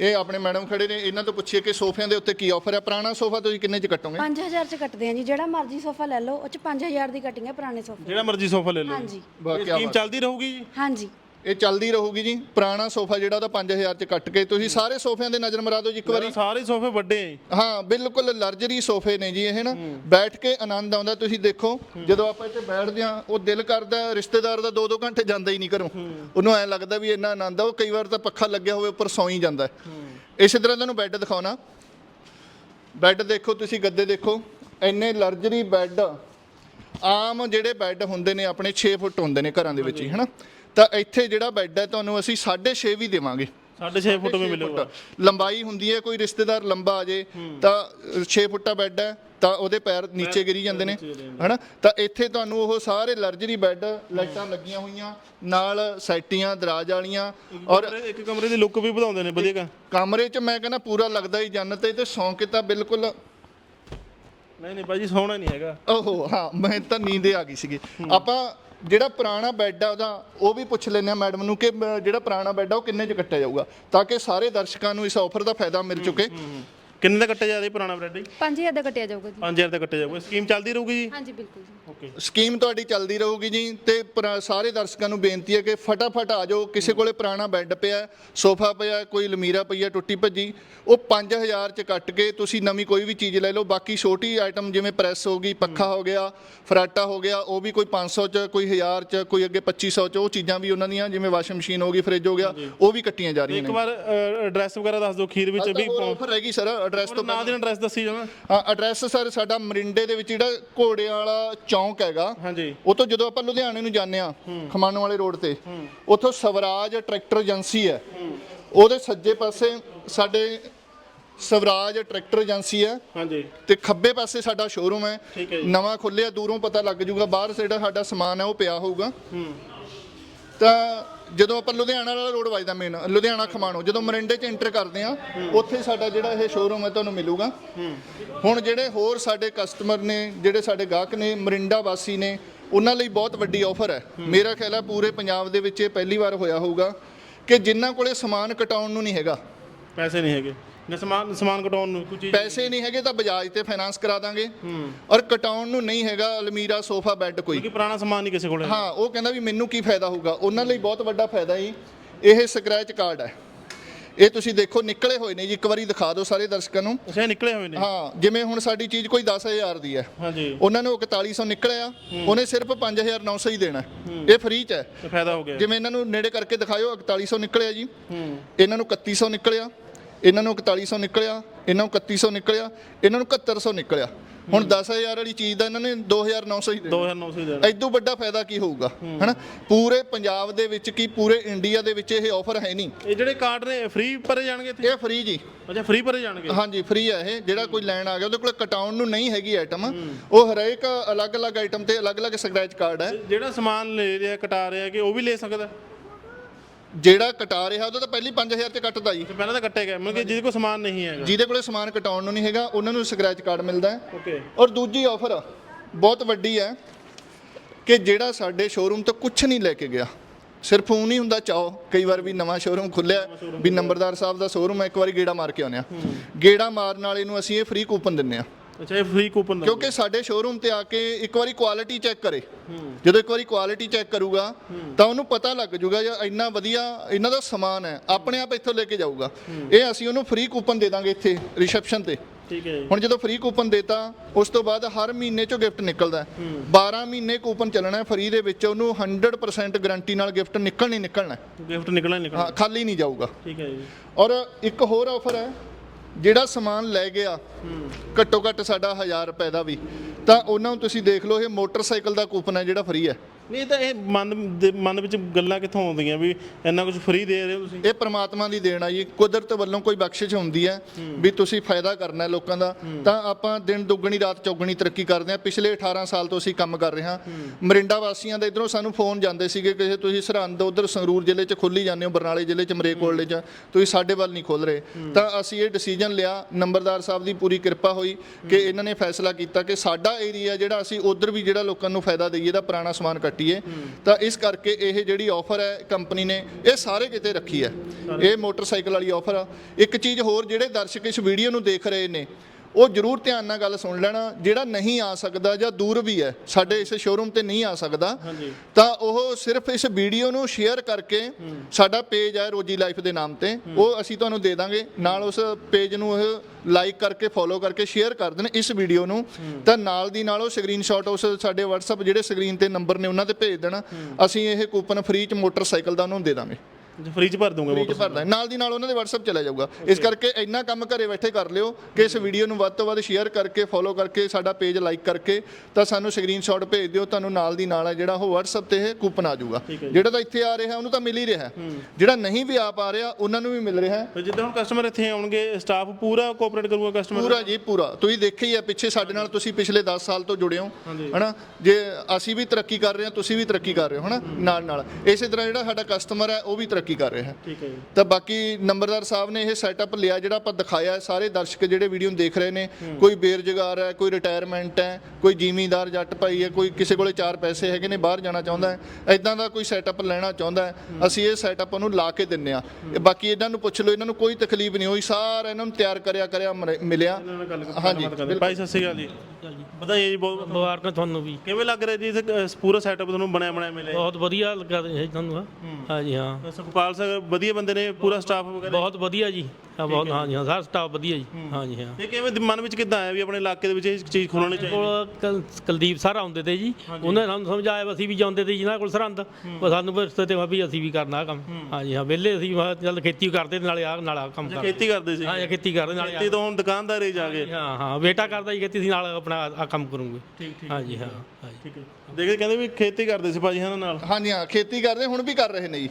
ਇਹ ਆਪਣੇ ਮੈਡਮ ਖੜੇ ਨੇ ਇਹਨਾਂ ਤੋਂ ਪੁੱਛੀਏ ਕਿ ਸੋਫਿਆਂ ਦੇ ਉੱਤੇ ਕੀ ਆਫਰ ਹੈ? ਪੁਰਾਣਾ ਸੋਫਾ ਤੁਸੀਂ ਕਿੰਨੇ ਚ ਕੱਟੋਗੇ? 5000 ਚ ਕੱਟਦੇ ਆ ਜੀ ਜਿਹੜਾ ਮਰਜ਼ੀ ਸੋਫਾ ਲੈ ਲਓ ਉਹ ਚ 5000 ਦੀ ਕਟਿੰਗ ਹੈ ਪੁਰਾਣੇ ਸੋਫੇ। ਜਿਹੜਾ ਮਰਜ਼ੀ ਸੋਫਾ ਲੈ ਲਓ। ਹਾਂਜੀ। ਵਾਹ ਇਹ ਸਕੀਮ ਚੱਲਦੀ ਰਹੂਗੀ ਜੀ? ਹਾਂਜੀ। ਇਹ ਚੱਲਦੀ ਰਹੂਗੀ ਜੀ। ਪੁਰਾਣਾ ਸੋਫਾ ਜਿਹੜਾ ਉਹਦਾ 5000 ਚ ਕੱਟ ਕੇ। ਤੁਸੀਂ ਸਾਰੇ ਸੋਫਿਆਂ ਦੇ ਨਜ਼ਰ ਮਰਾ ਦਿਓ ਜੀ ਇੱਕ ਵਾਰੀ। ਸਾਰੇ ਸੋਫੇ ਵੱਡੇ ਹਾਂ ਬਿਲਕੁਲ ਲਰਜਰੀ ਸੋਫੇ ਨੇ ਜੀ ਇਹ ਨਾ। ਬੈਠ ਕੇ ਆਨੰਦ ਆਉਂਦਾ। ਤੁਸੀਂ ਦੇਖੋ ਜਦੋਂ ਆਪਾਂ ਇੱਥੇ ਬੈਠਦੇ ਆ ਉਹ ਦਿਲ ਕਰਦਾ ਰਿਸ਼ਤੇਦਾਰ ਦਾ 2-2 ਘੰਟੇ ਜਾਂਦਾ ਹੀ ਨਹੀਂ ਘਰੋਂ। ਉਹਨੂੰ ਐ ਲੱਗਦਾ ਵੀ ਇੰਨਾ ਆਨੰਦ ਆ ਉਹ ਕਈ ਵਾਰ ਤਾਂ ਪੱਖਾ ਲੱਗਿਆ ਹੋਵੇ ਉੱਪਰ ਸੌਂ ਹੀ ਜਾਂਦਾ। ਇਸੇ ਤਰ੍ਹਾਂ ਤੁਹਾਨੂੰ ਬੈੱਡ ਦਿਖਾਉਣਾ। ਬੈੱਡ ਦੇਖੋ ਤੁਸੀਂ ਗੱਦੇ ਦੇਖੋ। ਇੰਨੇ ਲਰਜਰੀ ਬੈੱਡ ਆਮ ਜਿਹੜੇ ਬੈੱਡ ਹੁੰਦੇ ਨੇ ਆਪਣੇ 6 ਫੁੱਟ ਹੁੰਦੇ ਨੇ ਘਰਾਂ ਦੇ ਵਿੱਚ ਹੀ ਹਨਾ? ਤਾਂ ਇੱਥੇ ਜਿਹੜਾ ਬੈੱਡ ਹੈ ਤੁਹਾਨੂੰ ਅਸੀਂ 6.5 ਵੀ ਦੇਵਾਂਗੇ। 6.5 ਫੁੱਟ ਵੀ ਮਿਲੂਗਾ। ਲੰਬਾਈ ਹੁੰਦੀ ਹੈ ਕੋਈ ਰਿਸ਼ਤੇਦਾਰ ਲੰਬਾ ਆ ਜੇ ਤਾਂ 6 ਫੁੱਟਾ ਬੈੱਡ ਹੈ ਤਾਂ ਉਹਦੇ ਪੈਰ ਨੀਚੇ ਗਿਰੀ ਜਾਂਦੇ ਨੇ ਹਨਾ? ਤਾਂ ਇੱਥੇ ਤੁਹਾਨੂੰ ਉਹ ਸਾਰੇ ਲਰਜਰੀ ਬੈੱਡ ਲਾਈਟਾਂ ਲੱਗੀਆਂ ਹੋਈਆਂ ਨਾਲ ਸੈਟੀਆਂ ਦਰਾਜ ਵਾਲੀਆਂ ਔਰ ਇੱਕ ਕਮਰੇ ਦੀ ਲੁੱਕ ਵੀ ਵਧਾਉਂਦੇ ਨੇ ਵਧੀਆ। ਕਮਰੇ 'ਚ ਮੈਂ ਕਹਿੰਦਾ ਪੂਰਾ ਲੱਗਦਾ ਹੀ ਜੰਨਤ ਹੈ ਤੇ ਸੌਂ ਕੇ ਤਾਂ ਬਿਲਕੁਲ ਨਹੀਂ ਨਹੀਂ ਬਾਜੀ ਸੋਹਣਾ ਨਹੀਂ ਹੈਗਾ। ਓਹੋ ਹਾਂ ਮੈਂ ਤਾਂ ਨੀਂਦੇ ਆ ਗਈ ਸੀਗੀ। ਆਪਾਂ ਜਿਹੜਾ ਪੁਰਾਣਾ ਬੈੱਡ ਆ ਉਹਦਾ ਉਹ ਵੀ ਪੁੱਛ ਲੈਂਦੇ ਆ ਮੈਡਮ ਨੂੰ ਕਿ ਅਹ, ਜਿਹੜਾ ਪੁਰਾਣਾ ਬੈੱਡ ਆ ਉਹ ਕਿੰਨੇ 'ਚ ਕੱਟਿਆ ਜਾਊਗਾ ਤਾਂ ਕਿ ਸਾਰੇ ਦਰਸ਼ਕਾਂ ਨੂੰ ਇਸ ਆਫਰ ਦਾ ਫਾਇਦਾ ਮਿਲ ਚੁੱਕੇ। ਕਿੰਨੇ ਦਾ ਕੱਟਿਆ ਜਾਂਦਾ ਜੀ ਪੁਰਾਣਾ ਬ੍ਰੈਡ ਜੀ? 5000 ਦਾ ਕੱਟਿਆ ਜਾਊਗਾ ਜੀ। 5000 ਦਾ ਕੱਟਿਆ ਜਾਊਗਾ। ਸਕੀਮ ਚੱਲਦੀ ਰਹੂਗੀ ਜੀ? ਹਾਂਜੀ ਬਿਲਕੁਲ ਜੀ। ਓਕੇ ਸਕੀਮ ਤੁਹਾਡੀ ਚੱਲਦੀ ਰਹੂਗੀ ਜੀ ਤੇ ਪੁਰਾ- ਸਾਰੇ ਦਰਸ਼ਕਾਂ ਨੂੰ ਬੇਨਤੀ ਹੈ ਕਿ ਫਟਾਫਟ ਆ ਜਾਓ। ਕਿਸੇ ਕੋਲੇ ਪੁਰਾਣਾ ਬੈੱਡ ਪਿਆ ਸੋਫਾ ਪਿਆ ਕੋਈ ਲਮੀਰਾ ਪਈ ਹੈ ਟੁੱਟੀ ਭੱਜੀ ਉਹ 5000 ਚ ਕੱਟ ਕੇ ਤੁਸੀਂ ਨਵੀਂ ਕੋਈ ਵੀ ਚੀਜ਼ ਲੈ ਲਓ। ਬਾਕੀ ਛੋਟੀ ਆਈਟਮ ਜਿਵੇਂ ਪ੍ਰੈਸ ਹੋ ਗਈ ਪੱਖਾ ਹੋ। ਗਿਆ ਫਰਾਟਾ ਹੋ ਗਿਆ ਉਹ ਵੀ ਕੋਈ 500 ਚ ਕੋਈ 1000 ਚ ਕੋਈ ਅੱਗੇ 2500 ਚ ਉਹ ਚੀਜ਼ਾਂ ਵੀ ਉਹਨਾਂ ਦੀਆਂ ਜਿਵੇਂ ਵਾਸ਼ਿੰਗ ਮਸ਼ੀਨ ਹੋ ਗਈ ਫ੍ਰਿਜ ਹੋ ਗਿਆ ਉਹ ਵੀ ਕੱਟੀਆਂ ਜਾ ਰਹੀਆਂ ਇੱਕ ਨੇ। ਵਾਰ ਐਡਰੈਸ ਵਗੈਰਾ ਦੱਸ ਦਿਓ ਖੀਰ ਵਿੱਚ ਵੀ ਆਫਰ ਹੈਗੀ ਸਰ ਐਡਰੈਸ ਤੋਂ ਨਾਂ ਦੇ ਐਡਰੈਸ ਦੱਸੀ ਜਾਵਾਂ। ਐਡਰੈਸ ਸਰ ਸਾਡਾ ਮਰਿੰਡੇ ਦੇ ਵਿੱਚ ਜਿਹੜਾ ਘੋੜਿਆਂ ਵਾਲਾ ਚੌਂਕ ਹੈਗਾ ਹਾਂਜੀ। ਉਹ ਤੋਂ ਜਦੋਂ ਆਪਾਂ ਲੁਧਿਆਣੇ ਨੂੰ ਜਾਂਦੇ ਆ ਖਮਾਨੋ ਵਾਲੇ ਰੋਡ ਤੇ ਉੱਥੋਂ ਸਵਰਾਜ ਟਰੈਕਟਰ ਏਜੰਸੀ ਹੈ। ਉਹਦੇ ਸੱਜੇ ਪਾਸੇ ਸਾਡੇ ਸਵਰਾਜ ਟਰੈਕਟਰ ਏਜੰਸੀ ਹੈ। ਹਾਂਜੀ। ਤੇ ਖੱਬੇ ਪਾਸੇ ਸਾਡਾ ਸ਼ੋਰੂਮ ਹੈ। ਨਵਾਂ ਖੁੱਲਿਆ ਦੂਰੋਂ ਪਤਾ ਲੱਗ ਜੂਗਾ ਬਾਹਰ ਜਿਹੜਾ ਸਾਡਾ ਸਮਾਨ ਹੈ ਉਹ ਪਿਆ ਹੋਊਗਾ। ਤਾਂ ਜਦੋਂ ਆਪਾਂ ਲੁਧਿਆਣਾ ਵਾਲਾ ਰੋਡ ਵੱਜਦਾ ਮੇਨ ਲੁਧਿਆਣਾ ਖਮਾਣੋ, ਜਦੋਂ ਮਰਿੰਡੇ 'ਚ ਐਂਟਰ ਕਰਦੇ ਆ ਉੱਥੇ ਸਾਡਾ ਜਿਹੜਾ ਇਹ ਸ਼ੋਰੂਮ ਹੈ ਤੁਹਾਨੂੰ ਮਿਲੂਗਾ। ਹੁਣ ਜਿਹੜੇ ਹੋਰ ਸਾਡੇ ਕਸਟਮਰ ਨੇ, ਜਿਹੜੇ ਸਾਡੇ ਗਾਹਕ ਨੇ, ਮਰਿੰਡਾ ਵਾਸੀ ਨੇ, ਉਹਨਾਂ ਲਈ ਬਹੁਤ ਵੱਡੀ ਆਫਰ ਹੈ। ਮੇਰਾ ਖਿਆਲ ਹੈ ਪੂਰੇ ਪੰਜਾਬ ਦੇ ਵਿੱਚ ਇਹ ਪਹਿਲੀ ਵਾਰ ਹੋਇਆ ਹੋਊਗਾ ਕਿ ਜਿਨ੍ਹਾਂ ਕੋਲੇ ਸਮਾਨ ਕਟਾਉਣ ਨੂੰ ਨਹੀਂ ਹੈਗਾ। ਪੈਸੇ ਨਹੀਂ ਹੈਗੇ। ਜੇ ਸਮਾਨ ਸਮਾਨ ਕਟਾਉਣ ਨੂੰ ਕੋਈ ਚੀਜ਼ ਪੈਸੇ ਨਹੀਂ ਹੈਗੇ ਤਾਂ ਬਜਾਜ ਤੇ ਫਾਈਨਾਂਸ ਕਰਾ ਦਾਂਗੇ। ਔਰ ਕਟਾਉਣ ਨੂੰ ਨਹੀਂ ਹੈਗਾ ਅਲਮੀਰਾ ਸੋਫਾ ਬੈੱਡ ਕੋਈ। ਕਿਉਂਕਿ ਪੁਰਾਣਾ ਸਮਾਨ ਨਹੀਂ ਕਿਸੇ ਕੋਲ। ਹੈ ਉਹ ਕਹਿੰਦਾ ਵੀ ਮੈਨੂੰ ਕੀ ਫਾਇਦਾ ਹੋਊਗਾ? ਉਹਨਾਂ ਲਈ ਬਹੁਤ ਵੱਡਾ ਫਾਇਦਾ ਹੀ ਇਹ ਸਕ੍ਰੈਚ ਕਾਰਡ ਹੈ। ਇਹ ਤੁਸੀਂ ਦੇਖੋ ਨਿਕਲੇ ਹੋਏ ਨੇ ਜੀ। ਇੱਕ ਵਾਰੀ ਦਿਖਾ ਦਿਓ ਸਾਰੇ ਦਰਸ਼ਕਾਂ ਨੂੰ। ਅੱਛਾ ਨਿਕਲੇ ਹੋਏ ਨੇ। ਹਾਂ ਜਿਵੇਂ ਹੁਣ ਸਾਡੀ ਚੀਜ਼ ਕੋਈ 10000 ਦੀ ਹੈ। ਹਾਂਜੀ। ਉਹਨਾਂ ਨੂੰ 4100 ਨਿਕਲਿਆ। ਉਹਨੇ ਸਿਰਫ 5900 ਹੀ ਦੇਣਾ ਹੈ। ਇਹ ਫ੍ਰੀ ਚ ਹੈ। ਤੇ ਫਾਇਦਾ ਹੋ ਗਿਆ। ਜਿਵੇਂ ਇਹਨਾਂ ਨੂੰ ਨੇੜੇ ਕਰਕੇ ਦਿਖਾਇਓ 4100 ਨਿਕਲਿਆ ਜੀ। ਹੂੰ। ਇਹਨਾਂ ਨੂੰ 3100 ਨਿਕਲਿਆ। ਇਹਨਾਂ ਨੂੰ 4100 ਨਿਕਲਿਆ ਇਹਨਾਂ ਨੂੰ 3100 ਨਿਕਲਿਆ ਇਹਨਾਂ ਨੂੰ 7100 ਨਿਕਲਿਆ। ਹੁਣ 10000 ਵਾਲੀ ਚੀਜ਼ ਦਾ ਇਹਨਾਂ ਨੇ 2900 ਹੀ ਦੇਣਾ 2900 ਹੀ ਦੇਣਾ। ਐਦੋਂ ਵੱਡਾ ਫਾਇਦਾ ਕੀ ਹੋਊਗਾ? ਹਨਾ? ਪੂਰੇ ਪੰਜਾਬ ਦੇ ਵਿੱਚ ਕੀ ਪੂਰੇ ਇੰਡੀਆ ਦੇ ਵਿੱਚ ਇਹ ਆਫਰ ਹੈ ਨਹੀਂ। ਇਹ ਜਿਹੜੇ ਕਾਰਡ ਨੇ ਫ੍ਰੀ ਭਰੇ ਜਾਣਗੇ ਇੱਥੇ? ਇਹ ਫ੍ਰੀ ਜੀ। ਅੱਛਾ ਫ੍ਰੀ ਭਰੇ ਜਾਣਗੇ? ਹਾਂਜੀ ਫ੍ਰੀ ਹੈ ਇਹ। ਜਿਹੜਾ ਕੋਈ ਲੈਣ ਆ ਗਿਆ ਉਹਦੇ ਕੋਲ ਕਟਾਉਣ ਨੂੰ ਨਹੀਂ ਹੈਗੀ ਆਈਟਮ ਉਹ ਹਰੇਕ ਅਲੱਗ-ਅਲੱਗ ਆਈਟਮ ਤੇ ਅਲੱਗ-ਅਲੱਗ ਸਕ੍ਰੈਚ ਕਾਰਡ ਹੈ। ਜਿਹੜਾ ਸਮਾਨ ਲੈ ਰਿਹਾ ਕਟਾ ਰਿਹਾ ਕਿ ਉਹ ਵੀ ਲੈ ਸਕਦਾ? ਜਿਹੜਾ ਕਟਾ ਰਿਹਾ ਉਹਦਾ ਤਾਂ ਪਹਿਲੀ 5000 ਤੇ ਕੱਟਦਾ ਜੀ। ਤੇ ਪਹਿਲਾਂ ਤਾਂ ਕੱਟੇ ਗਏ ਮਤਲਬ ਕਿ ਜਿਹਦੇ ਕੋਲ ਸਮਾਨ ਨਹੀਂ ਹੈਗਾ। ਜਿਹਦੇ ਕੋਲੇ ਸਮਾਨ ਕਟਾਉਣ ਨੂੰ ਨਹੀਂ ਹੈਗਾ ਉਹਨਾਂ ਨੂੰ ਸਕ੍ਰੈਚ ਕਾਰਡ ਮਿਲਦਾ ਹੈ। ਓਕੇ ਔਰ ਦੂਜੀ ਆਫਰ ਬਹੁਤ ਵੱਡੀ ਹੈ ਕਿ ਜਿਹੜਾ ਸਾਡੇ ਸ਼ੋਰੂਮ ਤੋਂ ਕੁਝ ਨਹੀਂ ਲੈ ਕੇ ਗਿਆ। ਸਿਰਫ ਉਹ ਨਹੀਂ ਹੁੰਦਾ ਚਾਓ ਕਈ ਵਾਰ ਵੀ ਨਵਾਂ ਸ਼ੋਰੂਮ ਖੁੱਲਿਆ ਵੀ ਨੰਬਰਦਾਰ ਸਾਹਿਬ ਦਾ ਸ਼ੋਰੂਮ ਹੈ ਇੱਕ ਵਾਰੀ ਗੇੜਾ ਮਾਰ ਕੇ ਆਉਂਦੇ ਆ ਗੇੜਾ ਮਾਰਨ ਵਾਲੇ ਨੂੰ ਅਸੀਂ ਇਹ ਫ੍ਰੀ ਕੂਪਨ ਦਿੰਨੇ ਆ ਅੱਛਾ ਇਹ ਫ੍ਰੀ ਕੂਪਨ ਦਾ ਕਿਉਂਕਿ ਸਾਡੇ ਸ਼ੋਰੂਮ ਤੇ ਆ ਕੇ ਇੱਕ ਵਾਰੀ ਕੁਆਲਿਟੀ ਚੈੱਕ ਕਰੇ। ਜਦੋਂ ਇੱਕ ਵਾਰੀ ਕੁਆਲਿਟੀ ਚੈੱਕ ਕਰੂਗਾ ਤਾਂ ਉਹਨੂੰ ਪਤਾ ਲੱਗ ਜਾਊਗਾ ਜਾਂ ਇੰਨਾ ਵਧੀਆ ਇਹਨਾਂ ਦਾ ਸਮਾਨ ਹੈ ਆਪਣੇ ਆਪ ਇੱਥੋਂ ਲੈ ਕੇ ਜਾਊਗਾ। ਇਹ ਅਸੀਂ ਉਹਨੂੰ ਫ੍ਰੀ ਕੂਪਨ ਦੇ ਦਾਂਗੇ ਇੱਥੇ ਰਿਸੈਪਸ਼ਨ ਤੇ। ਠੀਕ ਹੈ ਹੁਣ ਜਦੋਂ ਫ੍ਰੀ ਕੂਪਨ ਦੇਤਾ ਉਸ ਤੋਂ ਬਾਅਦ ਹਰ ਮਹੀਨੇ ਚੋਂ ਗਿਫਟ ਨਿਕਲਦਾ ਹੈ। 12 ਮਹੀਨੇ ਕੂਪਨ ਚੱਲਣਾ ਹੈ ਫ੍ਰੀ ਦੇ ਵਿੱਚ ਉਹਨੂੰ 100% ਗਾਰੰਟੀ ਨਾਲ ਗਿਫਟ ਨਿਕਲਣਾ ਹੈ। ਗਿਫਟ ਨਿਕਲਣਾ ਹੀ ਨਿਕਲਣਾ। ਹਾਂ ਖਾਲੀ ਨਹੀਂ ਜਾਊਗਾ। ਠੀਕ ਹੈ ਜੀ। ਔਰ ਇੱਕ ਹੋਰ ਆਫਰ ਹੈ ਜਿਹੜਾ ਸਮਾਨ ਲੈ ਗਿਆ, ਘੱਟੋ ਘੱਟ ਸਾਡਾ 1000 ਰੁਪਏ ਦਾ ਵੀ। ਤਾਂ ਉਹਨਾਂ ਨੂੰ ਤੁਸੀਂ ਦੇਖ ਲਓ, ਇਹ ਮੋਟਰਸਾਈਕਲ ਦਾ ਕੂਪਨ ਹੈ ਜਿਹੜਾ ਫ੍ਰੀ ਹੈ। ਨਹੀਂ ਤਾਂ ਇਹ ਮਨ ਦੇ ਮਨ ਵਿੱਚ ਗੱਲਾਂ ਕਿੱਥੋਂ ਆਉਂਦੀਆਂ ਵੀ ਇੰਨਾ ਕੁਝ ਫ੍ਰੀ ਦੇ ਰਹੇ ਹੋ ਤੁਸੀਂ? ਇਹ ਪ੍ਰਮਾਤਮਾ ਦੀ ਦੇਣ ਆ ਜੀ। ਕੁਦਰਤ ਵੱਲੋਂ ਕੋਈ ਬਖਸ਼ਿਸ਼ ਹੁੰਦੀ ਹੈ ਵੀ ਤੁਸੀਂ ਫਾਇਦਾ ਕਰਨਾ ਹੈ ਲੋਕਾਂ ਦਾ। ਤਾਂ ਆਪਾਂ ਦਿਨ ਦੁੱਗਣੀ ਰਾਤ ਚੌਗਣੀ ਤਰੱਕੀ ਕਰਦੇ ਹਾਂ। ਪਿਛਲੇ 18 ਸਾਲ ਤੋਂ ਅਸੀਂ ਕੰਮ ਕਰ ਰਹੇ ਹਾਂ। ਮਰਿੰਡਾ ਵਾਸੀਆਂ ਦੇ ਇਧਰੋਂ ਸਾਨੂੰ ਫੋਨ ਜਾਂਦੇ ਸੀਗੇ ਕਿ ਤੁਸੀਂ ਸਰਹੰਦ ਉਧਰ ਸੰਗਰੂਰ ਜ਼ਿਲ੍ਹੇ 'ਚ ਖੁੱਲੀ ਜਾਂਦੇ ਹੋ ਬਰਨਾਲੇ ਜ਼ਿਲ੍ਹੇ 'ਚ ਮਰੇਕੋਟਲੇ 'ਚ। ਤੁਸੀਂ ਸਾਡੇ ਵੱਲ ਨਹੀਂ ਖੋਲ ਰਹੇ। ਤਾਂ ਅਸੀਂ ਇਹ ਡਿਸੀਜਨ ਲਿਆ। ਨੰਬਰਦਾਰ ਸਾਹਿਬ ਦੀ ਪੂਰੀ ਕਿਰਪਾ ਹੋਈ ਕਿ ਇਹਨਾਂ ਨੇ ਫੈਸਲਾ ਕੀਤਾ ਕਿ ਸਾਡਾ ਏਰੀਆ ਜਿਹੜਾ ਅਸੀਂ ਉਧਰ ਵੀ ਜਿਹੜਾ ਲੋਕਾਂ ਨੂੰ ਫਾਇਦਾ ਦਈਏ ਦਾ ਪੁਰਾਣਾ ਸਮਾਨ ਕੱਟੀਏ ਤਾਂ ਇਸ ਕਰਕੇ ਇਹ ਜਿਹੜੀ ਆਫਰ ਹੈ ਕੰਪਨੀ ਨੇ, ਇਹ ਸਾਰੇ ਕਿਤੇ ਰੱਖੀ ਹੈ। ਇਹ ਮੋਟਰਸਾਈਕਲ ਵਾਲੀ ਆਫਰ ਆ। ਇੱਕ ਚੀਜ਼ ਹੋਰ ਜਿਹੜੇ ਦਰਸ਼ਕ ਇਸ ਵੀਡੀਓ ਨੂੰ ਦੇਖ ਰਹੇ ਨੇ ਉਹ ਜਰੂਰ ਧਿਆਨ ਨਾਲ ਗੱਲ ਸੁਣ ਲੈਣਾ ਜਿਹੜਾ ਨਹੀਂ ਆ ਸਕਦਾ ਜਾਂ ਦੂਰ ਵੀ ਹੈ ਸਾਡੇ ਇਸ ਸ਼ੋਰੂਮ ਤੇ ਨਹੀਂ ਆ ਸਕਦਾ ਤਾਂ ਉਹ ਸਿਰਫ ਇਸ ਵੀਡੀਓ ਨੂੰ ਸ਼ੇਅਰ ਕਰਕੇ ਸਾਡਾ ਪੇਜ ਹੈ ਰੋਜੀ ਲਾਈਫ ਦੇ ਨਾਮ ਤੇ ਉਹ ਅਸੀਂ ਤੁਹਾਨੂੰ ਦੇ ਦਾਂਗੇ ਨਾਲ ਉਸ ਪੇਜ ਨੂੰ ਇਹ ਲਾਈਕ ਕਰਕੇ ਫੋਲੋ ਕਰਕੇ ਸ਼ੇਅਰ ਕਰ ਦੇਣ ਇਸ ਵੀਡੀਓ ਨੂੰ ਤਾਂ ਨਾਲ ਦੀ ਨਾਲ ਉਹ ਸਕਰੀਨਸ਼ਾਟ ਉਸ ਸਾਡੇ WhatsApp ਜਿਹੜੇ ਸਕਰੀਨ ਤੇ ਨੰਬਰ ਨੇ ਉਹਨਾਂ ਤੇ ਭੇਜ ਦੇਣਾ ਅਸੀਂ ਇਹ ਕੂਪਨ ਫ੍ਰੀ ਚ ਮੋਟਰਸਾਈਕਲ ਦਾ ਉਹਨਾਂ ਨੂੰ ਦੇ ਦਾਂਗੇ। ਫ੍ਰੀ ਚ ਭਰ ਦੂੰਗਾ ਫ੍ਰੀ ਚ ਭਰਦਾ। ਨਾਲ ਦੀ ਨਾਲ ਉਹਨਾਂ ਦੇ WhatsApp ਚਲਾ ਜਾਊਗਾ। ਇਸ ਕਰਕੇ ਇੰਨਾ ਕੰਮ ਘਰੇ ਬੈਠੇ ਕਰ ਲਿਓ ਕਿ ਇਸ ਵੀਡੀਓ ਨੂੰ ਵੱਧ ਤੋਂ ਵੱਧ ਸ਼ੇਅਰ ਕਰਕੇ ਫੋਲੋ ਕਰਕੇ ਸਾਡਾ ਪੇਜ ਲਾਈਕ ਕਰਕੇ ਤਾਂ ਸਾਨੂੰ ਸਕਰੀਨਸ਼ਾਟ ਭੇਜ ਦਿਓ ਤੁਹਾਨੂੰ ਨਾਲ ਦੀ ਨਾਲ ਹੈ ਜਿਹੜਾ ਉਹ WhatsApp ਤੇ ਇਹ ਕੂਪਨ ਆ ਜਾਊਗਾ। ਜਿਹੜਾ ਤਾਂ ਇੱਥੇ ਆ ਰਿਹਾ ਉਹਨੂੰ ਤਾਂ ਮਿਲ ਹੀ ਰਿਹਾ। ਜਿਹੜਾ ਨਹੀਂ ਵੀ ਆ ਪਾ ਰਿਹਾ ਉਹਨਾਂ ਨੂੰ ਵੀ ਮਿਲ ਰਿਹਾ। ਜਿੱਦਾਂ ਹੁਣ ਕਸਟਮਰ ਇੱਥੇ ਆਉਣਗੇ ਸਟਾਫ ਪੂਰਾ ਕੋਆਪਰੇਟ ਕਰੂਗਾ ਕਸਟਮਰ ਪੂਰਾ ਜੀ ਪੂਰਾ। ਤੁਸੀਂ ਦੇਖਿਆ ਹੀ ਹੈ ਪਿੱਛੇ ਸਾਡੇ ਨਾਲ ਤੁਸੀਂ ਪਿਛਲੇ 10 ਸਾਲ ਤੋਂ ਜੁੜੇ ਹੋ। ਹਨਾ? ਜੇ ਅਸੀਂ ਵੀ ਤਰੱਕੀ ਕਰ ਰਹੇ ਹਾਂ ਤੁਸੀਂ ਵੀ ਤਰੱਕੀ ਕਰ ਰਹੇ ਹੋ ਹਨਾ? ਨਾਲ ਨਾਲ। ਇਸੇ ਤਰ੍ਹਾਂ ਜਿਹੜਾ ਸਾਡਾ ਕਸਟਮਰ ਹੈ ਉਹ ਵੀ ਤਰੱਕੀ ਕਰ ਰਿਹਾ। ਹੈ ਠੀਕ ਹੈ ਜੀ। ਤਾਂ ਬਾਕੀ ਨੰਬਰਦਾਰ ਸਾਹਿਬ ਨੇ ਇਹ ਸੈਟਅਪ ਲਿਆ ਜਿਹੜਾ ਆਪਾਂ ਦਿਖਾਇਆ ਹੈ, ਸਾਰੇ ਦਰਸ਼ਕ ਜਿਹੜੇ ਵੀਡੀਓ ਨੂੰ ਦੇਖ ਰਹੇ ਨੇ ਕੋਈ ਬੇਰੁਜ਼ਗਾਰ ਹੈ ਕੋਈ ਰਿਟਾਇਰਮੈਂਟ ਹੈ ਕੋਈ ਜ਼ਿਮੀਂਦਾਰ ਜੱਟ ਭਾਈ ਹੈ ਕੋਈ ਕਿਸੇ ਕੋਲੇ ਚਾਰ ਪੈਸੇ ਹੈਗੇ ਨੇ ਬਾਹਰ ਜਾਣਾ ਚਾਹੁੰਦਾ ਹੈ ਐਦਾਂ ਦਾ ਕੋਈ ਸੈਟਅਪ ਲੈਣਾ ਚਾਹੁੰਦਾ ਹੈ ਅਸੀਂ ਇਹ ਸੈਟਅਪ ਉਹਨੂੰ ਲਾ ਕੇ ਦਿੰਨੇ ਆ ਬਾਕੀ ਇਹਨਾਂ ਨੂੰ ਪੁੱਛ ਲਓ ਇਹਨਾਂ ਨੂੰ ਕੋਈ ਤਕਲੀਫ ਨਹੀਂ ਹੋਈ ਸਾਰਾ ਇਹਨਾਂ ਨੂੰ ਤਿਆਰ ਕਰਿਆ ਕਰਿਆ ਮਰ- ਮਿਲਿਆ। ਇਹਨਾਂ ਨਾਲ ਗੱਲ ਹਾਂਜੀ, ਕਰਦੇ ਭਾਈ ਸਤਿ ਸ਼੍ਰੀ ਅਕਾਲ ਜੀ। ਵਧਾਈ ਜੀ ਬਹੁਤ ਮੁਬਾਰਕਾਂ ਤੁਹਾਨੂੰ ਵੀ। ਕਿਵੇਂ ਲੱਗ ਰਿਹਾ ਜੀ ਇਹ ਪੂਰਾ ਸੈਟਅਪ ਤੁਹਾਨੂੰ ਬਣਿਆ ਬਣਾਇਆ ਮਿਲਿਆ ਬਹੁਤ ਵਧੀਆ ਲੱਗਾ ਇਹ ਤੁਹਾਨੂੰ ਹਾਂਜੀ ਹਾਂ। ਸੁਖਪਾਲ ਸਿੰਘ ਵਧੀਆ ਬੰਦੇ ਨੇ ਪੂਰਾ ਸਟਾਫ ਵਗੈਰਾ? ਬਹੁਤ ਵਧੀਆ ਜੀ। ਹਾਂ ਬਹੁਤ ਹਾਂ ਸਾਰਾ ਸਟਾਫ ਵਧੀਆ ਜੀ। ਹਾਂਜੀ ਹਾਂ ਇਹ ਕਿਵੇਂ ਮਨ ਵਿੱਚ ਕਿੱਦਾਂ ਆਇਆ ਵੀ ਆਪਣੇ ਇਲਾਕੇ ਦੇ ਵਿੱਚ ਇਹ ਚੀਜ਼ ਖੋਲਣੀ ਚਾਹੀਦੀ? ਕੋਲ ਕਲ- ਕੁਲਦੀਪ ਸਰ ਆਉਂਦੇ ਤੇ ਜੀ। ਉਹਨਾਂ ਨੇ ਸਾਨੂੰ ਸਮਝਾਇਆ ਵੀ ਅਸੀਂ ਵੀ ਜਾਂਦੇ ਤੇ ਜਿਹਨਾਂ ਕੋਲ ਸਰਹੰਦ ਬਸ ਸਾਨੂੰ ਵੀ ਰਸਤੇ ਤੇ ਵਾ ਵੀ ਅਸੀਂ ਵੀ ਕਰਨਾ ਆਹ ਕੰਮ। ਹਾਂਜੀ ਹਾਂ ਵਿਹਲੇ ਅਸੀਂ ਵਾ ਚੱਲ ਖੇਤੀ ਕਰਦੇ ਤੇ ਨਾਲੇ ਆ ਨਾਲ ਆਹ ਕੰਮ ਕਰਦੇ। ਖੇਤੀ ਕਰਦੇ ਸੀ ਹਾਂ ਜੀ ਖੇਤੀ ਕਰਦੇ ਨਾਲੇ ਖੇਤੀ ਤੋਂ ਹੁਣ ਦੁਕਾਨਦਾਰੀ ਜਾ ਕੇ ਆਹ- ਹਾਂ ਹਾਂ ਬੇਟਾ ਕਰਦਾ ਜੀ ਖੇਤੀ ਸੀ ਨਾਲ ਆਪਣਾ ਆ ਕੰਮ ਕਰੂੰਗੇ। ਠੀਕ ਠੀਕ ਹਾਂ ਹਾਂਜੀ ਠੀਕ ਹੈ। ਦੇਖੇ ਕਹਿੰਦੇ ਵੀ ਖੇਤੀ ਕਰਦੇ ਸੀ ਭਾਜੀ ਇਹਨਾਂ ਨਾਲ। ਹਾਂਜੀ ਹਾਂ ਖੇਤੀ ਕਰਦੇ ਹੁਣ ਵੀ ਕਰ ਰਹੇ ਨੇ ਜੀ।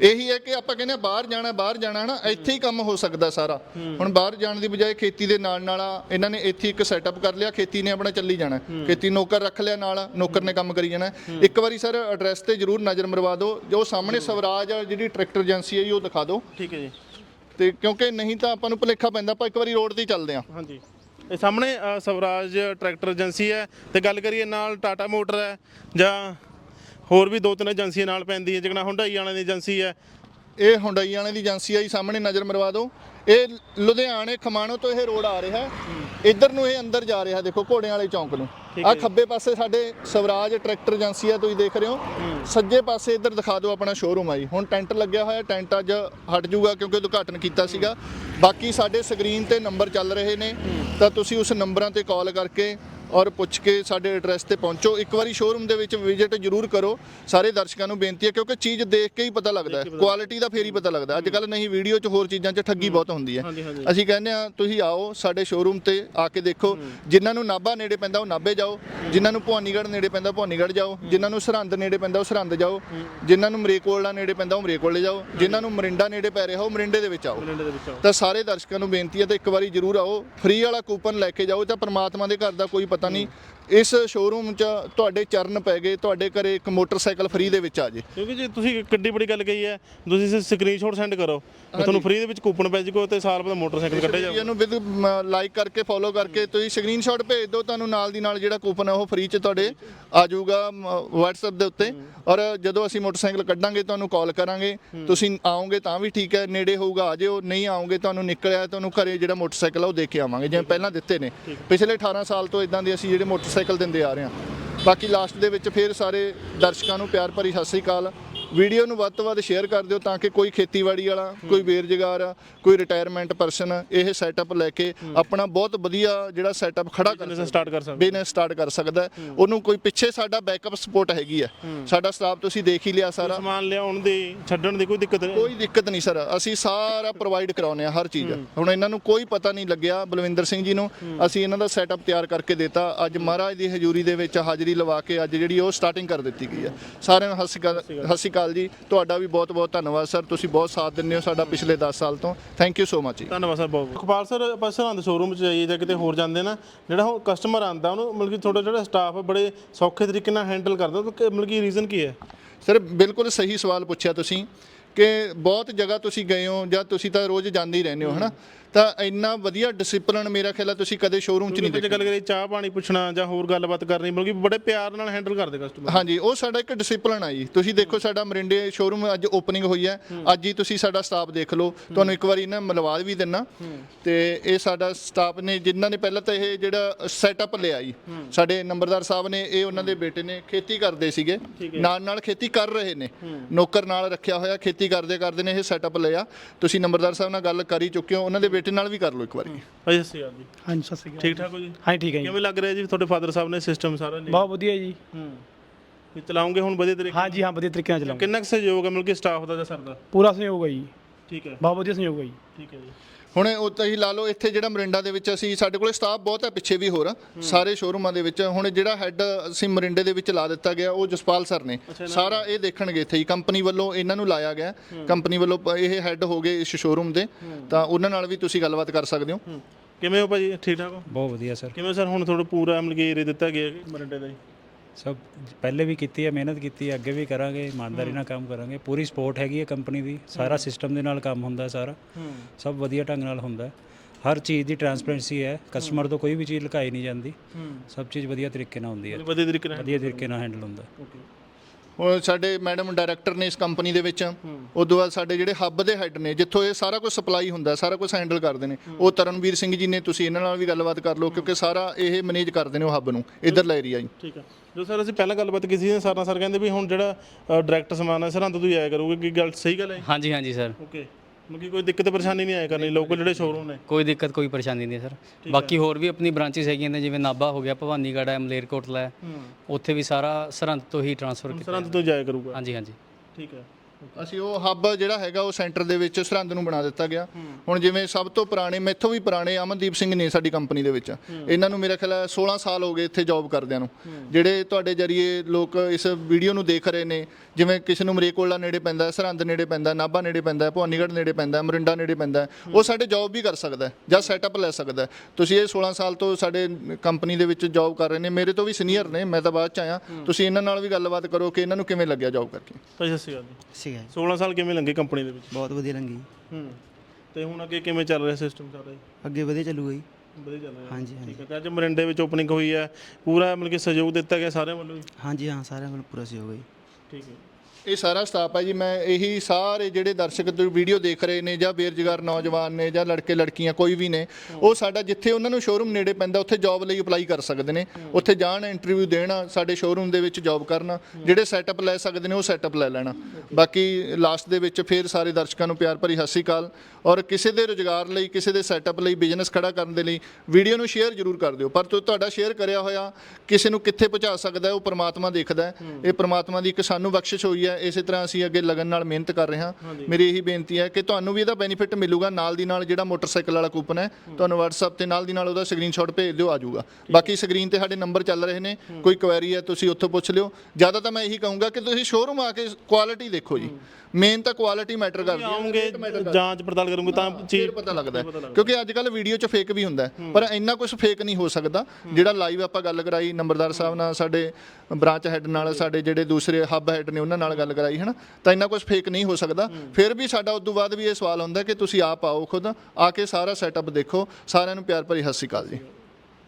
ਇਹੀ ਹੈ ਕਿ ਆਪਾਂ ਕਹਿੰਦੇ ਬਾਹਰ ਜਾਣਾ ਬਾਹਰ ਜਾਣਾ ਨਾ ਇੱਥੇ ਹੀ ਕੰਮ ਹੋ ਸਕਦਾ ਸਾਰਾ। ਹੁਣ ਬਾਹਰ ਜਾਣ ਦੀ ਬਜਾਏ ਖੇਤੀ ਦੇ ਨਾਲ ਨਾਲ ਆ, ਇਹਨਾਂ ਨੇ ਇੱਥੇ ਇੱਕ ਸੈਟਅਪ ਕਰ ਲਿਆ ਖੇਤੀ ਨੇ ਆਪਣਾ ਚੱਲੀ ਜਾਣਾ। ਖੇਤੀ ਨੌਕਰ ਰੱਖ ਲਿਆ ਨਾਲ ਨੌਕਰ ਨੇ ਕੰਮ ਕਰੀ ਜਾਣਾ। ਇੱਕ ਵਾਰੀ ਸਰ ਐਡਰੈਸ ਤੇ ਜਰੂਰ ਨਜ਼ਰ ਮਰਵਾ ਦਿਓ ਜੋ ਸਾਹਮਣੇ ਸਵਰਾਜ ਆ ਜਿਹੜੀ ਟਰੈਕਟਰ ਏਜੰਸੀ ਹੈ ਜੀ ਉਹ ਦਿਖਾ ਦਿਓ। ਠੀਕ ਹੈ ਜੀ। ਤੇ ਕਿਉਂਕਿ ਨਹੀਂ ਤਾਂ ਆਪਾਂ ਨੂੰ ਭੁਲੇਖਾ ਪੈਂਦਾ ਆਪਾਂ ਇੱਕ ਵਾਰੀ ਰੋਡ ਤੇ ਹੀ ਚੱਲਦੇ ਹਾਂ। ਹਾਂਜੀ। ਇਹ ਸਾਹਮਣੇ ਅ, ਸਵਰਾਜ ਟਰੈਕਟਰ ਏਜੰਸੀ ਹੈ ਤੇ ਗੱਲ ਕਰੀਏ ਨਾਲ ਟਾਟਾ ਮੋਟਰ ਹੈ ਜਾਂ ਹੋਰ ਵੀ ਦੋ ਤਿੰਨ ਏਜੰਸੀਆਂ ਨਾਲ ਪੈਂਦੀ ਹੈ ਜਿਕਣਾ ਹੁੰਡਾਈ ਵਾਲਿਆਂ ਦੀ ਏਜੰਸੀ ਹੈ। ਇਹ ਹੁੰਡਈ ਵਾਲਿਆਂ ਦੀ ਏਜੰਸੀ ਆ ਜੀ ਸਾਹਮਣੇ ਨਜ਼ਰ ਮਰਵਾ ਦਿਓ। ਇਹ ਲੁਧਿਆਣੇ ਖਮਾਣੋ ਤੋਂ ਇਹ ਰੋਡ ਆ ਰਿਹਾ। ਹੈ ਇੱਧਰ ਨੂੰ ਇਹ ਅੰਦਰ ਜਾ ਰਿਹਾ ਦੇਖੋ ਘੋੜਿਆਂ ਵਾਲੇ ਚੌਂਕ ਨੂੰ। ਆ ਖੱਬੇ ਪਾਸੇ ਸਾਡੇ ਸਵਰਾਜ ਟਰੈਕਟਰ ਏਜੰਸੀ ਆ ਤੁਸੀਂ ਦੇਖ ਰਹੇ ਹੋ। ਸੱਜੇ ਪਾਸੇ ਇੱਧਰ ਦਿਖਾ ਦਿਓ ਆਪਣਾ ਸ਼ੋਰੂਮ ਆ ਜੀ। ਹੁਣ ਟੈਂਟ ਲੱਗਿਆ ਹੋਇਆ ਟੈਂਟ ਅੱਜ ਹਟ ਜਾਊਗਾ ਕਿਉਂਕਿ ਉਦਘਾਟਨ ਕੀਤਾ ਸੀਗਾ। ਬਾਕੀ ਸਾਡੇ ਸਕਰੀਨ ਤੇ ਨੰਬਰ ਚੱਲ ਰਹੇ ਨੇ। ਤਾਂ ਤੁਸੀਂ ਉਸ ਨੰਬਰਾਂ ਤੇ ਕਾਲ ਕਰਕੇ ਔਰ ਪੁੱਛ ਕੇ ਸਾਡੇ ਐਡਰੈਸ ਤੇ ਪਹੁੰਚੋ। ਇੱਕ ਵਾਰੀ ਸ਼ੋਰੂਮ ਦੇ ਵਿੱਚ ਵਿਜ਼ਿਟ ਜ਼ਰੂਰ ਕਰੋ। ਸਾਰੇ ਦਰਸ਼ਕਾਂ ਨੂੰ ਬੇਨਤੀ ਹੈ ਕਿਉਂਕਿ ਚੀਜ਼ ਦੇਖ ਕੇ ਹੀ ਪਤਾ ਲੱਗਦਾ ਹੈ। ਕੁਆਲਿਟੀ ਦਾ ਫੇਰ ਹੀ ਪਤਾ ਲੱਗਦਾ ਅੱਜ ਕੱਲ ਨਹੀਂ ਵੀਡੀਓ 'ਚ ਹੋਰ ਚੀਜ਼ਾਂ 'ਚ ਠੱਗੀ ਬਹੁਤ ਹੁੰਦੀ ਹੈ। ਅਸੀਂ ਕਹਿੰਦੇ ਆ ਤੁਸੀਂ ਆਓ ਸਾਡੇ ਸ਼ੋਰੂਮ ਤੇ ਆ ਕੇ ਦੇਖੋ। ਜਿਨ੍ਹਾਂ ਨੂੰ ਨਾਭਾ ਨੇੜੇ ਪੈਂਦਾ ਉਹ ਨਾਭੇ ਜਾਓ। ਜਿਨ੍ਹਾਂ ਨੂੰ ਭਵਾਨੀਗੜ੍ਹ ਨੇੜੇ ਪੈਂਦਾ ਭਵਾਨੀਗੜ੍ਹ ਜਾਓ। ਜਿਨ੍ਹਾਂ ਨੂੰ ਸਰਹੰਦ ਨੇੜੇ ਪੈਂਦਾ ਉਹ ਸਰਹੰਦ ਜਾਓ। ਜਿਨ੍ਹਾਂ ਨੂੰ ਮਰੇਕੋਲਾ ਨੇੜੇ ਪੈਂਦਾ ਉਹ ਮਰੇਕੋਲੇ ਜਾਓ। ਜਿਨ੍ਹਾਂ ਨੂੰ ਮਰਿੰਡਾ ਨੇੜੇ ਪੈ ਰਿਹਾ ਉਹ ਮਰਿੰਡੇ ਦੇ ਵਿੱਚ ਆਓ। ਤਾਂ ਸਾਰੇ ਦਰਸ਼ਕਾਂ ਨੂੰ ਬੇਨਤੀ ਹੈ ਤਾਂ ਇੱਕ ਵਾਰੀ ਜ਼ਰੂਰ ਆਓ। ਫ੍ਰੀ ਵਾਲਾ ਕੂਪਨ ਲੈ ਕੇ ਜਾਓ ਤਾਂ ਪ੍ਰਮਾਤਮਾ ਦੇ ਘਰ ਦਾ ਕੋਈ ਪਤਾ ਨਹੀਂ ਇਸ ਸ਼ੋਰੂਮ 'ਚ ਤੁਹਾਡੇ ਚਰਨ ਪੈ ਗਏ ਤੁਹਾਡੇ ਘਰੇ ਇੱਕ ਮੋਟਰਸਾਈਕਲ ਫ੍ਰੀ ਦੇ ਵਿੱਚ ਆ ਜੇ। ਕਿਉਂਕਿ ਜੇ ਤੁਸੀਂ ਕਿੱਡੀ ਬੜੀ ਗੱਲ ਕਹੀ ਹੈ ਤੁਸੀਂ ਸਕਰੀਨਸ਼ਾਟ ਸੈਂਡ ਕਰੋ। ਤੁਹਾਨੂੰ ਫ੍ਰੀ ਦੇ ਵਿੱਚ ਕੂਪਨ ਪੈ ਜਾਊਗਾ ਤੇ ਸਾਲ ਬਾਅਦ ਮੋਟਰਸਾਈਕਲ ਕੱਢਿਆ ਜਾਊਗਾ। ਇਹਨੂੰ ਵਿਦ ਲਾਈਕ ਕਰਕੇ ਫੋਲੋ ਕਰਕੇ ਤੁਸੀਂ ਸਕਰੀਨਸ਼ਾਟ ਭੇਜ ਦਿਓ ਤੁਹਾਨੂੰ ਨਾਲ ਦੀ ਨਾਲ ਜਿਹੜਾ ਕੂਪਨ ਹੈ ਉਹ ਫ੍ਰੀ 'ਚ ਤੁਹਾਡੇ ਆ ਜਾਊਗਾ WhatsApp ਦੇ ਉੱਤੇ। ਔਰ ਜਦੋਂ ਅਸੀਂ ਮੋਟਰਸਾਈਕਲ ਕੱਢਾਂਗੇ ਤੁਹਾਨੂੰ ਕਾਲ ਕਰਾਂਗੇ। ਤੁਸੀਂ ਆਓਗੇ ਤਾਂ ਵੀ ਠੀਕ ਹੈ ਨੇੜੇ ਹੋਊਗਾ ਆ ਜਿਓ ਨਹੀਂ ਆਓਗੇ ਤੁਹਾਨੂੰ ਨਿਕਲਿਆ ਤੁਹਾਨੂੰ ਘਰੇ ਜਿਹੜਾ ਮੋਟਰਸਾਈਕਲ ਆ ਉਹ ਦੇ ਕੇ ਆਵਾਂਗੇ। ਜਿਵੇਂ ਪਹਿਲਾਂ ਦਿੱਤੇ ਨੇ। ਪਿਛਲੇ 18 ਸਾਲ ਤੋਂ ਇਦਾਂ ਦੇ ਅਸੀਂ ਜਿਹੜੇ ਮੋਟਰਸਾਈਕਲ ਦਿੰਦੇ ਆ ਰਹੇ ਹਾਂ। ਬਾਕੀ ਲਾਸਟ ਦੇ ਵਿੱਚ ਫਿਰ ਸਾਰੇ ਦਰਸ਼ਕਾਂ ਨੂੰ ਪਿਆਰ ਭਰੀ ਸਤਿ ਸ੍ਰੀ ਅਕਾਲ। ਵੀਡੀਓ ਨੂੰ ਵੱਧ ਤੋਂ ਵੱਧ ਸ਼ੇਅਰ ਕਰ ਦਿਓ ਤਾਂ ਕਿ ਕੋਈ ਖੇਤੀਬਾੜੀ ਵਾਲਾ ਕੋਈ ਬੇਰੁਜ਼ਗਾਰ ਆ ਕੋਈ ਰਿਟਾਇਰਮੈਂਟ ਪਰਸਨ ਇਹ ਸੈਟਅਪ ਲੈ ਕੇ ਆਪਣਾ ਬਹੁਤ ਵਧੀਆ ਜਿਹੜਾ ਸੈਟਅਪ ਖੜਾ ਕਰ ਬਿਜ਼ਨਸ ਸਟਾਰਟ ਕਰ ਸਕਦੇ। ਬਿਜ਼ਨਸ ਸਟਾਰਟ ਕਰ ਸਕਦਾ। ਉਹਨੂੰ ਕੋਈ ਪਿੱਛੇ ਸਾਡਾ ਬੈਕਅਪ ਸਪੋਰਟ ਹੈਗੀ ਹੈ। ਸਾਡਾ ਸਟਾਫ ਤੁਸੀਂ ਦੇਖ ਹੀ ਲਿਆ ਸਾਰਾ। ਸਮਾਨ ਲਿਆਉਣ ਦੀ ਛੱਡਣ ਦੀ ਕੋਈ ਦਿੱਕਤ ਨਹੀਂ। ਕੋਈ ਦਿੱਕਤ ਨਹੀਂ ਸਰ। ਅਸੀਂ ਸਾਰਾ ਪ੍ਰੋਵਾਈਡ ਕਰਾਉਨੇ ਆ ਹਰ ਚੀਜ਼। ਹੁਣ ਇਹਨਾਂ ਨੂੰ ਕੋਈ ਪਤਾ ਨਹੀਂ ਲੱਗਿਆ ਬਲਵਿੰਦਰ ਸਿੰਘ ਜੀ ਨੂੰ। ਅਸੀਂ ਇਹਨਾਂ ਦਾ ਸੈਟਅਪ ਤਿਆਰ ਕਰਕੇ ਦਿੱਤਾ। ਅੱਜ ਮਹਾਰਾਜ ਦੀ ਹਜ਼ੂਰੀ ਦੇ ਵਿੱਚ ਹਾਜ਼ਰੀ ਲਵਾ ਕੇ ਅੱਜ ਜਿਹੜੀ ਉਹ ਸਟਾਰਟਿੰਗ ਕਰ ਦਿੱਤੀ ਗਈ ਹੈ ਸਾਰਿਆਂ ਨੂੰ ਸਤਿ ਸ਼੍ਰੀ ਅਕਾਲ ਜੀ। ਤੁਹਾਡਾ ਵੀ ਬਹੁਤ ਬਹੁਤ ਧੰਨਵਾਦ ਸਰ। ਤੁਸੀਂ ਬਹੁਤ ਸਾਥ ਦਿੰਦੇ ਹੋ ਸਾਡਾ ਪਿਛਲੇ 10 ਸਾਲ ਤੋਂ। ਥੈਂਕ ਯੂ ਸੋ ਮਚ ਜੀ। ਧੰਨਵਾਦ ਸਰ ਬਹੁਤ ਇਕਬਾਲ ਸਰ ਆਪਾਂ ਸਰਹੰਦ ਸ਼ੋਰੂਮ 'ਚ ਜਾਈਏ ਜਾਂ ਕਿਤੇ ਹੋਰ ਜਾਂਦੇ ਨਾ ਜਿਹੜਾ ਉਹ ਕਸਟਮਰ ਆਂਦਾ ਉਹਨੂੰ ਮਤਲਬ ਕਿ ਤੁਹਾਡਾ ਜਿਹੜਾ ਸਟਾਫ ਬੜੇ ਸੌਖੇ ਤਰੀਕੇ ਨਾਲ ਹੈਂਡਲ ਕਰਦਾ। ਕਿ- ਮਤਲਬ ਕਿ ਰੀਜ਼ਨ ਕੀ ਹੈ? ਸਰ ਬਿਲਕੁਲ ਸਹੀ ਸਵਾਲ ਪੁੱਛਿਆ ਤੁਸੀਂ ਕਿ ਬਹੁਤ ਜਗ੍ਹਾ ਤੁਸੀਂ ਗਏ ਹੋ ਜਾਂ ਤੁਸੀਂ ਤਾਂ ਰੋਜ਼ ਜਾਂਦੇ ਹੀ ਰਹਿੰਦੇ ਹੋ ਹਨਾ? ਤਾਂ ਇੰਨਾ ਵਧੀਆ ਡਿਸਪਲਿਨ ਮੇਰਾ ਖਿਆਲ ਹੈ ਤੁਸੀਂ ਕਦੇ ਸ਼ੋਰੂਮ 'ਚ ਨਹੀਂ ਜੇ ਦੇਖਿਆ। ਗੱਲ ਕਰੀਏ ਚਾਹ ਪਾਣੀ ਪੁੱਛਣਾ ਜਾਂ ਹੋਰ ਗੱਲਬਾਤ ਕਰਨੀ ਮਤਲਬ ਕਿ ਬੜੇ ਪਿਆਰ ਨਾਲ ਹੈਂਡਲ ਕਰਦੇ ਕਸਟਮਰ ਹਾਂਜੀ ਉਹ ਸਾਡਾ ਇੱਕ ਡਿਸਪਲਿਨ ਆ ਜੀ। ਤੁਸੀਂ ਦੇਖੋ ਸਾਡਾ ਮਰਿੰਡੇ ਸ਼ੋਰੂਮ ਅੱਜ ਓਪਨਿੰਗ ਹੋਈ ਹੈ। ਅੱਜ ਹੀ ਤੁਸੀਂ ਸਾਡਾ ਸਟਾਫ ਦੇਖ ਲਓ। ਤੁਹਾਨੂੰ ਇੱਕ ਵਾਰੀ ਨਾ ਮਿਲਵਾ ਵੀ ਦਿੰਨਾ। ਤੇ ਇਹ ਸਾਡਾ ਸਟਾਫ ਨੇ ਜਿਨ੍ਹਾਂ ਨੇ ਪਹਿਲਾਂ ਤਾਂ ਇਹ ਜਿਹੜਾ ਸੈਟਅਪ ਲਿਆ ਜੀ ਸਾਡੇ ਨੰਬਰਦਾਰ ਸਾਹਿਬ ਨੇ ਇਹ ਉਹਨਾਂ ਦੇ ਬੇਟੇ ਨੇ ਖੇਤੀ ਕਰਦੇ ਸੀਗੇ। ਨਾਲ ਨਾਲ ਖੇਤੀ ਕਰ ਰਹੇ ਨੇ। ਨੌਕਰ ਨਾਲ ਰੱਖਿਆ ਹੋਇਆ ਖੇਤੀ ਕਰਦੇ ਕਰਦੇ ਨੇ ਇਹ ਸੈਟਅਪ ਲਿਆ। ਤੁਸੀਂ ਨੰਬਰਦਾਰ ਸਾਹਿਬ ਨਾਲ ਗੱਲ ਕਰ ਚੁੱਕੇ ਹੋ। ਉਹਨਾਂ ਦੇ ਬੇਟੇ ਨਾਲ ਵੀ ਕਰ ਲਓ ਇੱਕ ਵਾਰੀ। ਭਾਈ ਸਤਿ ਸ਼੍ਰੀ ਅਕਾਲ ਜੀ। ਹਾਂਜੀ ਸਤਿ ਸ਼੍ਰੀ ਅਕਾਲ। ਠੀਕ ਠਾਕ ਹੋ ਜੀ? ਹਾਂ ਠੀਕ ਹੈ ਜੀ। ਕਿਵੇਂ ਲੱਗ ਰਿਹਾ ਜੀ? ਤੁਹਾਡੇ ਫਾਦਰ ਸਾਹਿਬ ਨੇ ਸਿਸਟਮ ਸਾਰਾ ਲਿਆ ਬਹੁਤ ਵਧੀਆ ਜੀ। ਹੂੰ। ਵੀ ਚਲਾਉਂਗੇ ਹੁਣ ਵਧੀਆ ਤਰੀਕੇ ਹਾਂ ਜੀ ਹਾਂ ਵਧੀਆ ਤਰੀਕੇ ਨਾਲ ਚਲਾਉਂਗੇ। ਕਿੰਨਾ ਕੁ ਸਹਿਯੋਗ ਹੈ? ਮਤਲਬ ਕਿ ਸਟਾਫ ਦਾ ਜਾਂ ਸਰ ਦਾ? ਪੂਰਾ ਸਹਿਯੋਗ ਹੈ ਜੀ। ਠੀਕ ਹੈ। ਬਹੁਤ ਵਧੀਆ ਸਹਿਯੋਗ ਹੈ ਜੀ। ਠੀਕ ਹੈ ਜੀ। ਹੁਣ ਉਹ ਤੁਸੀਂ ਲਾ ਲਓ ਇੱਥੇ ਜਿਹੜਾ ਮਰਿੰਡਾ ਦੇ ਵਿੱਚ ਅਸੀਂ ਸਾਡੇ ਕੋਲੇ ਸਟਾਫ ਬਹੁਤ ਹੈ ਪਿੱਛੇ ਵੀ ਹੋਰ ਸਾਰੇ ਸ਼ੋਰੂਮਾਂ ਦੇ ਵਿੱਚ ਹੁਣ ਜਿਹੜਾ ਹੈੱਡ ਅਸੀਂ ਮਰਿੰਡੇ ਦੇ ਵਿੱਚ ਲਾ ਦਿੱਤਾ ਗਿਆ ਉਹ ਜਸਪਾਲ ਸਰ ਨੇ। ਸਾਰਾ ਇਹ ਦੇਖਣਗੇ ਇੱਥੇ ਹੀ ਕੰਪਨੀ ਵੱਲੋਂ ਇਹਨਾਂ ਨੂੰ ਲਾਇਆ ਗਿਆ। ਕੰਪਨੀ ਵੱਲੋਂ ਇਹ ਹੈੱਡ ਹੋ ਗਏ ਇਸ ਸ਼ੋਰੂਮ ਦੇ। ਤਾਂ ਉਹਨਾਂ ਨਾਲ ਵੀ ਤੁਸੀਂ ਗੱਲਬਾਤ ਕਰ ਸਕਦੇ ਹੋ। ਕਿਵੇਂ ਹੋ ਭਾਜੀ? ਠੀਕ ਠਾਕ ਹੋ? ਬਹੁਤ ਵਧੀਆ ਸਰ। ਕਿਵੇਂ ਸਰ ਹੁਣ ਤੁਹਾਡਾ ਪੂਰਾ ਮਤਲਬ ਕਿ ਏਰੀਆ ਦਿੱਤਾ ਗਿਆ ਮਰਿੰਡੇ ਦਾ ਜੀ? ਸਭ ਪਹਿਲੇ ਵੀ ਕੀਤੀ ਹੈ ਮਿਹਨਤ ਕੀਤੀ ਹੈ ਅੱਗੇ ਵੀ ਕਰਾਂਗੇ ਇਮਾਨਦਾਰੀ ਨਾਲ ਕੰਮ ਕਰਾਂਗੇ। ਪੂਰੀ ਸਪੋਰਟ ਹੈਗੀ ਹੈ ਕੰਪਨੀ ਦੀ। ਸਾਰਾ ਸਿਸਟਮ ਦੇ ਨਾਲ ਕੰਮ ਹੁੰਦਾ ਸਾਰਾ। ਸਭ ਵਧੀਆ ਢੰਗ ਨਾਲ ਹੁੰਦਾ ਹੈ। ਹਰ ਚੀਜ਼ ਦੀ ਟਰਾਂਸਪੇਰੈਂਸੀ ਹੈ। ਕਸਟਮਰ ਤੋਂ ਕੋਈ ਵੀ ਚੀਜ਼ ਲੁਕਾਈ ਨਹੀਂ ਜਾਂਦੀ। ਸਭ ਚੀਜ਼ ਵਧੀਆ ਤਰੀਕੇ ਨਾਲ ਹੁੰਦੀ ਹੈ। ਵਧੀਆ ਤਰੀਕੇ ਨਾਲ ਵਧੀਆ ਤਰੀਕੇ ਨਾਲ ਹੈਂਡਲ ਹੁੰਦਾ। ਹੁਣ ਸਾਡੇ ਮੈਡਮ ਡਾਇਰੈਕਟਰ ਨੇ ਇਸ ਕੰਪਨੀ ਦੇ ਵਿੱਚ। ਉਦੋਂ ਬਾਅਦ ਸਾਡੇ ਜਿਹੜੇ ਹੱਬ ਦੇ ਹੈੱਡ ਨੇ ਜਿੱਥੋਂ ਇਹ ਸਾਰਾ ਕੁਝ ਸਪਲਾਈ ਹੁੰਦਾ ਸਾਰਾ ਕੁਝ ਹੈਂਡਲ ਕਰਦੇ ਨੇ। ਉਹ ਤਰਨਵੀਰ ਸਿੰਘ ਜੀ ਨੇ ਤੁਸੀਂ ਇਹਨਾਂ ਨਾਲ ਵੀ ਗੱਲਬਾਤ ਕਰ ਲਓ ਕਿਉਂਕਿ ਸਾਰਾ ਇਹ ਮੈਨੇਜ ਕਰਦੇ ਨੇ ਉਹ ਹੱਬ ਨੂੰ ਇਧਰਲਾ ਏਰੀਆ ਜੀ। ਠੀਕ ਹੈ। ਜੋ ਸਰ ਅਸੀਂ ਪਹਿਲਾਂ ਗੱਲਬਾਤ ਕੀਤੀ ਸੀ ਸਾਰਾ ਸਰ ਕਹਿੰਦੇ ਵੀ ਹੁਣ ਜਿਹੜਾ ਡਾਇਰੈਕਟ ਸਮਾਨ ਹੈ ਸਰਹੰਦ ਤੋਂ ਹੀ ਆਇਆ ਕਰੂਗਾ ਕੀ ਗੱਲ ਸਹੀ ਗੱਲ ਹੈ ਹਾਂਜੀ ਹਾਂਜੀ ਸਰ। ਓਕੇ ਮਤਲਬ ਕਿ ਕੋਈ ਦਿੱਕਤ ਪਰੇਸ਼ਾਨੀ ਨਹੀਂ ਆਇਆ ਕਰਨੀ ਲੋਕਲ ਜਿਹੜੇ ਸ਼ੋਰੂਮ ਨੇ। ਕੋਈ ਦਿੱਕਤ ਕੋਈ ਪਰੇਸ਼ਾਨੀ ਨਹੀਂ ਸਰ। ਬਾਕੀ ਹੋਰ ਵੀ ਆਪਣੀ ਬ੍ਰਾਂਚਿਸ ਹੈਗੀਆਂ ਨੇ ਜਿਵੇਂ ਨਾਭਾ ਹੋ ਗਿਆ ਭਵਾਨੀਗੜ੍ਹ ਹੈ ਮਲੇਰਕੋਟਲਾ ਹੈ। ਉੱਥੇ ਵੀ ਸਾਰਾ ਸਰਹੰਦ ਤੋਂ ਹੀ ਟਰਾਂਸਫਰ ਕੀਤਾ ਸਰਹੰਦ ਤੋਂ ਜਾਇਆ ਕਰੂਗਾ। ਹਾਂਜੀ ਹਾਂਜੀ। ਠੀਕ ਹੈ। ਅਸੀਂ ਉਹ ਹੱਬ ਜਿਹੜਾ ਹੈਗਾ ਉਹ ਸੈਂਟਰ ਦੇ ਵਿੱਚ ਸਰਹੰਦ ਨੂੰ ਬਣਾ ਦਿੱਤਾ ਗਿਆ। ਹੁਣ ਜਿਵੇਂ ਸਭ ਤੋਂ ਪੁਰਾਣੇ ਮੈਥੋਂ ਵੀ ਪੁਰਾਣੇ ਅਮਨਦੀਪ ਸਿੰਘ ਨੇ ਸਾਡੀ ਕੰਪਨੀ ਦੇ ਵਿੱਚ। ਇਹਨਾਂ ਨੂੰ ਮੇਰੇ ਖਿਆਲ ਹੈ 16 ਸਾਲ ਹੋ ਗਏ ਇੱਥੇ ਜੌਬ ਕਰਦਿਆਂ ਨੂੰ। ਜਿਹੜੇ ਤੁਹਾਡੇ ਜਰੀਏ ਲੋਕ ਇਸ ਵੀਡੀਓ ਨੂੰ ਦੇਖ ਰਹੇ ਨੇ ਜਿਵੇਂ ਕਿਸੇ ਨੂੰ ਮਰੇਕੋਲਾ ਨੇੜੇ ਪੈਂਦਾ ਸਰਹੰਦ ਨੇੜੇ ਪੈਂਦਾ ਨਾਭਾ ਨੇੜੇ ਪੈਂਦਾ ਭਵਾਨੀਗੜ੍ਹ ਨੇੜੇ ਪੈਂਦਾ ਮਰਿੰਡਾ ਨੇੜੇ ਪੈਂਦਾ ਉਹ ਸਾਡੇ ਜੌਬ ਵੀ ਕਰ ਸਕਦਾ ਜਾਂ ਸੈਟਅਪ ਲੈ ਸਕਦਾ। ਤੁਸੀਂ ਇਹ 16 ਸਾਲ ਤੋਂ ਸਾਡੇ ਕੰਪਨੀ ਦੇ ਵਿੱਚ ਜੌਬ ਕਰ ਰਹੇ ਨੇ। ਮੇਰੇ ਤੋਂ ਵੀ ਸੀਨੀਅਰ ਨੇ ਮੈਂ ਤਾਂ ਬਾਅਦ ਚ ਆਇਆ। ਤੁਸੀਂ ਇਹਨਾਂ ਨਾਲ ਵੀ ਗੱਲਬਾਤ ਕਰੋ ਕਿ ਇਹਨਾਂ ਨੂੰ ਕਿਵੇਂ ਲੱਗਿਆ ਜੌਬ ਕਰਕੇ। ਭਾਈ ਸਤਿ ਸ਼੍ਰੀ ਅਕਾਲ ਜੀ। ਸੀਗਾ 16 ਸਾਲ ਕਿਵੇਂ ਲੰਗੇ ਕੰਪਨੀ ਦੇ ਵਿੱਚ? ਬਹੁਤ ਵਧੀਆ ਲੰਗੀ ਹੂੰ। ਤੇ ਹੁਣ ਅੱਗੇ ਕਿਵੇਂ ਚੱਲ ਰਿਹਾ ਸਿਸਟਮ ਸਾਰਾ ਜੀ? ਅੱਗੇ ਵਧੀਆ ਚੱਲੂਗਾ ਜੀ। ਵਧੀਆ ਚੱਲ ਰਿਹਾ। ਹਾਂਜੀ ਹਾਂਜੀ। ਠੀਕ ਹੈ ਤੇ ਅੱਜ ਮਰਿੰਡੇ ਵਿੱਚ ਓਪਨਿੰਗ ਹੋਈ ਹੈ। ਪੂਰਾ ਮਤਲਬ ਕਿ ਸਹਿਯੋਗ ਦਿੱਤਾ ਗਿਆ ਸਾਰਿਆਂ ਵੱਲੋਂ ਹਾਂਜੀ ਹਾਂ ਸਾਰਿਆਂ ਕੋਲ ਪੂਰਾ ਸਹਿਯੋਗ ਹੈ ਜੀ। ਠੀਕ ਹੈ। ਇਹ ਸਾਰਾ ਸਟਾਫ ਹੈ ਜੀ, ਮੈਂ ਇਹੀ ਸਾਰੇ ਜਿਹੜੇ ਦਰਸ਼ਕ ਤੁਸੀਂ ਵੀਡੀਓ ਦੇਖ ਰਹੇ ਨੇ ਜਾਂ ਬੇਰੁਜ਼ਗਾਰ ਨੌਜਵਾਨ ਨੇ ਜਾਂ ਲੜਕੇ ਲੜਕੀਆਂ ਕੋਈ ਵੀ ਨੇ, ਉਹ ਸਾਡਾ ਜਿੱਥੇ ਉਹਨਾਂ ਨੂੰ ਸ਼ੋਰੂਮ ਨੇੜੇ ਪੈਂਦਾ, ਉੱਥੇ ਜੌਬ ਲਈ ਅਪਲਾਈ ਕਰ ਸਕਦੇ ਨੇ। ਉੱਥੇ ਜਾਣ ਇੰਟਰਵਿਊ ਦੇਣ, ਸਾਡੇ ਸ਼ੋਰੂਮ ਦੇ ਵਿੱਚ ਜੌਬ ਕਰਨ, ਜਿਹੜੇ ਸੈਟਅਪ ਲੈ ਸਕਦੇ ਨੇ, ਉਹ ਸੈਟਅਪ ਲੈ ਲੈਣਾ। ਬਾਕੀ ਲਾਸਟ ਦੇ ਵਿੱਚ ਫਿਰ ਸਾਰੇ ਦਰਸ਼ਕਾਂ ਨੂੰ ਪਿਆਰ ਭਰੀ ਸਤਿ ਸ਼੍ਰੀ ਅਕਾਲ। ਔਰ ਕਿਸੇ ਦੇ ਰੁਜ਼ਗਾਰ ਲਈ, ਕਿਸੇ ਦੇ ਸੈਟਅਪ ਲਈ ਬਿਜ਼ਨਸ ਖੜਾ ਕਰਨ ਦੇ ਲਈ ਵੀਡੀਓ ਨੂੰ ਸ਼ੇਅਰ ਜ਼ਰੂਰ ਕਰ ਦਿਓ। ਪਰ ਜੋ ਤੁਹਾਡਾ ਸ਼ੇਅਰ ਕਰਿਆ ਹੋਇਆ, ਕਿਸੇ ਨੂੰ ਕਿੱਥੇ ਪਹੁੰਚਾ ਸਕਦਾ, ਉਹ ਪ੍ਰਮਾਤਮਾ ਦੇਖਦਾ ਹੈ। ਇਹ ਪ੍ਰਮਾਤਮਾ ਦੀ ਇੱਕ ਸਾਨੂੰ ਬਖਸ਼ਿਸ਼ ਹੋਈ ਹੈ। ਇਸੇ ਤਰ੍ਹਾਂ ਅਸੀਂ ਅੱਗੇ ਲਗਨ ਨਾਲ ਮਿਹਨਤ ਕਰ ਰਹੇ ਹਾਂ। ਮੇਰੀ ਇਹੀ ਬੇਨਤੀ ਹੈ ਕਿ ਤੁਹਾਨੂੰ ਵੀ ਇਹਦਾ ਬੈਨੀਫਿਟ ਮਿਲੂਗਾ ਨਾਲ ਦੀ ਨਾਲ ਜਿਹੜਾ ਮੋਟਰਸਾਈਕਲ ਵਾਲਾ ਕੂਪਨ ਹੈ ਤੁਹਾਨੂੰ WhatsApp ਤੇ ਨਾਲ ਦੀ ਨਾਲ ਉਹਦਾ ਸਕਰੀਨਸ਼ਾਟ ਭੇਜ ਦਿਓ ਆ ਜਾਊਗਾ। ਬਾਕੀ ਸਕਰੀਨ ਤੇ ਸਾਡੇ ਨੰਬਰ ਚੱਲ ਰਹੇ ਨੇ ਕੋਈ ਕੁਐਰੀ ਹੈ ਤੁਸੀਂ ਉੱਥੋਂ ਪੁੱਛ ਲਿਓ। ਜ਼ਿਆਦਾ ਤਾਂ ਮੈਂ ਇਹੀ ਕਹੂੰਗਾ ਕਿ ਤੁਸੀਂ ਸ਼ੋਰੂਮ ਆ ਕੇ ਕੁਆਲਿਟੀ ਦੇਖੋ ਜੀ। ਮੇਨ ਤਾਂ ਕੁਆਲਿਟੀ ਮੈਟਰ ਕਰਦੀ ਹੈ ਆਉਂਗੇ ਜਾਂਚ ਪੜਤਾਲ ਕਰੂੰਗੇ ਤਾਂ ਚੀਜ਼ ਪਤਾ ਲੱਗਦਾ ਹੈ। ਕਿਉਂਕਿ ਅੱਜ ਕੱਲ ਵੀਡੀਓ 'ਚ ਫੇਕ ਵੀ ਹੁੰਦਾ ਹੈ। ਪਰ ਇੰਨਾ ਕੁਝ ਫੇਕ ਨਹੀਂ ਹੋ ਸਕਦਾ। ਜਿਹੜਾ ਲਾਈਵ ਆਪਾਂ ਗੱਲ ਕਰਾਈ ਨੰਬਰਦਾਰ ਸਾਹਿਬ ਨਾਲ ਸਾਡੇ ਬ੍ਰਾਂਚ ਹੈੱਡ ਨਾਲ ਸਾਡੇ ਜਿਹੜੇ ਦੂਸਰੇ ਹੱਬ ਹੈੱਡ ਨੇ ਉਹਨਾਂ ਨਾਲ ਗੱਲ ਕਰਾਈ ਹਨਾ? ਤਾਂ ਇੰਨਾ ਕੁਝ ਫੇਕ ਨਹੀਂ ਹੋ ਸਕਦਾ। ਫਿਰ ਵੀ ਸਾਡਾ ਉਸ ਤੋਂ ਬਾਅਦ ਵੀ ਇਹ ਸਵਾਲ ਹੁੰਦਾ ਕਿ ਤੁਸੀਂ ਆਪ ਆਓ ਖੁਦ ਆ ਕੇ ਸਾਰਾ ਸੈਟਅਪ ਦੇਖੋ ਸਾਰਿਆਂ ਨੂੰ ਪਿਆਰ ਭਰੀ ਸਤਿ ਸ਼੍ਰੀ ਅਕਾਲ ਜੀ।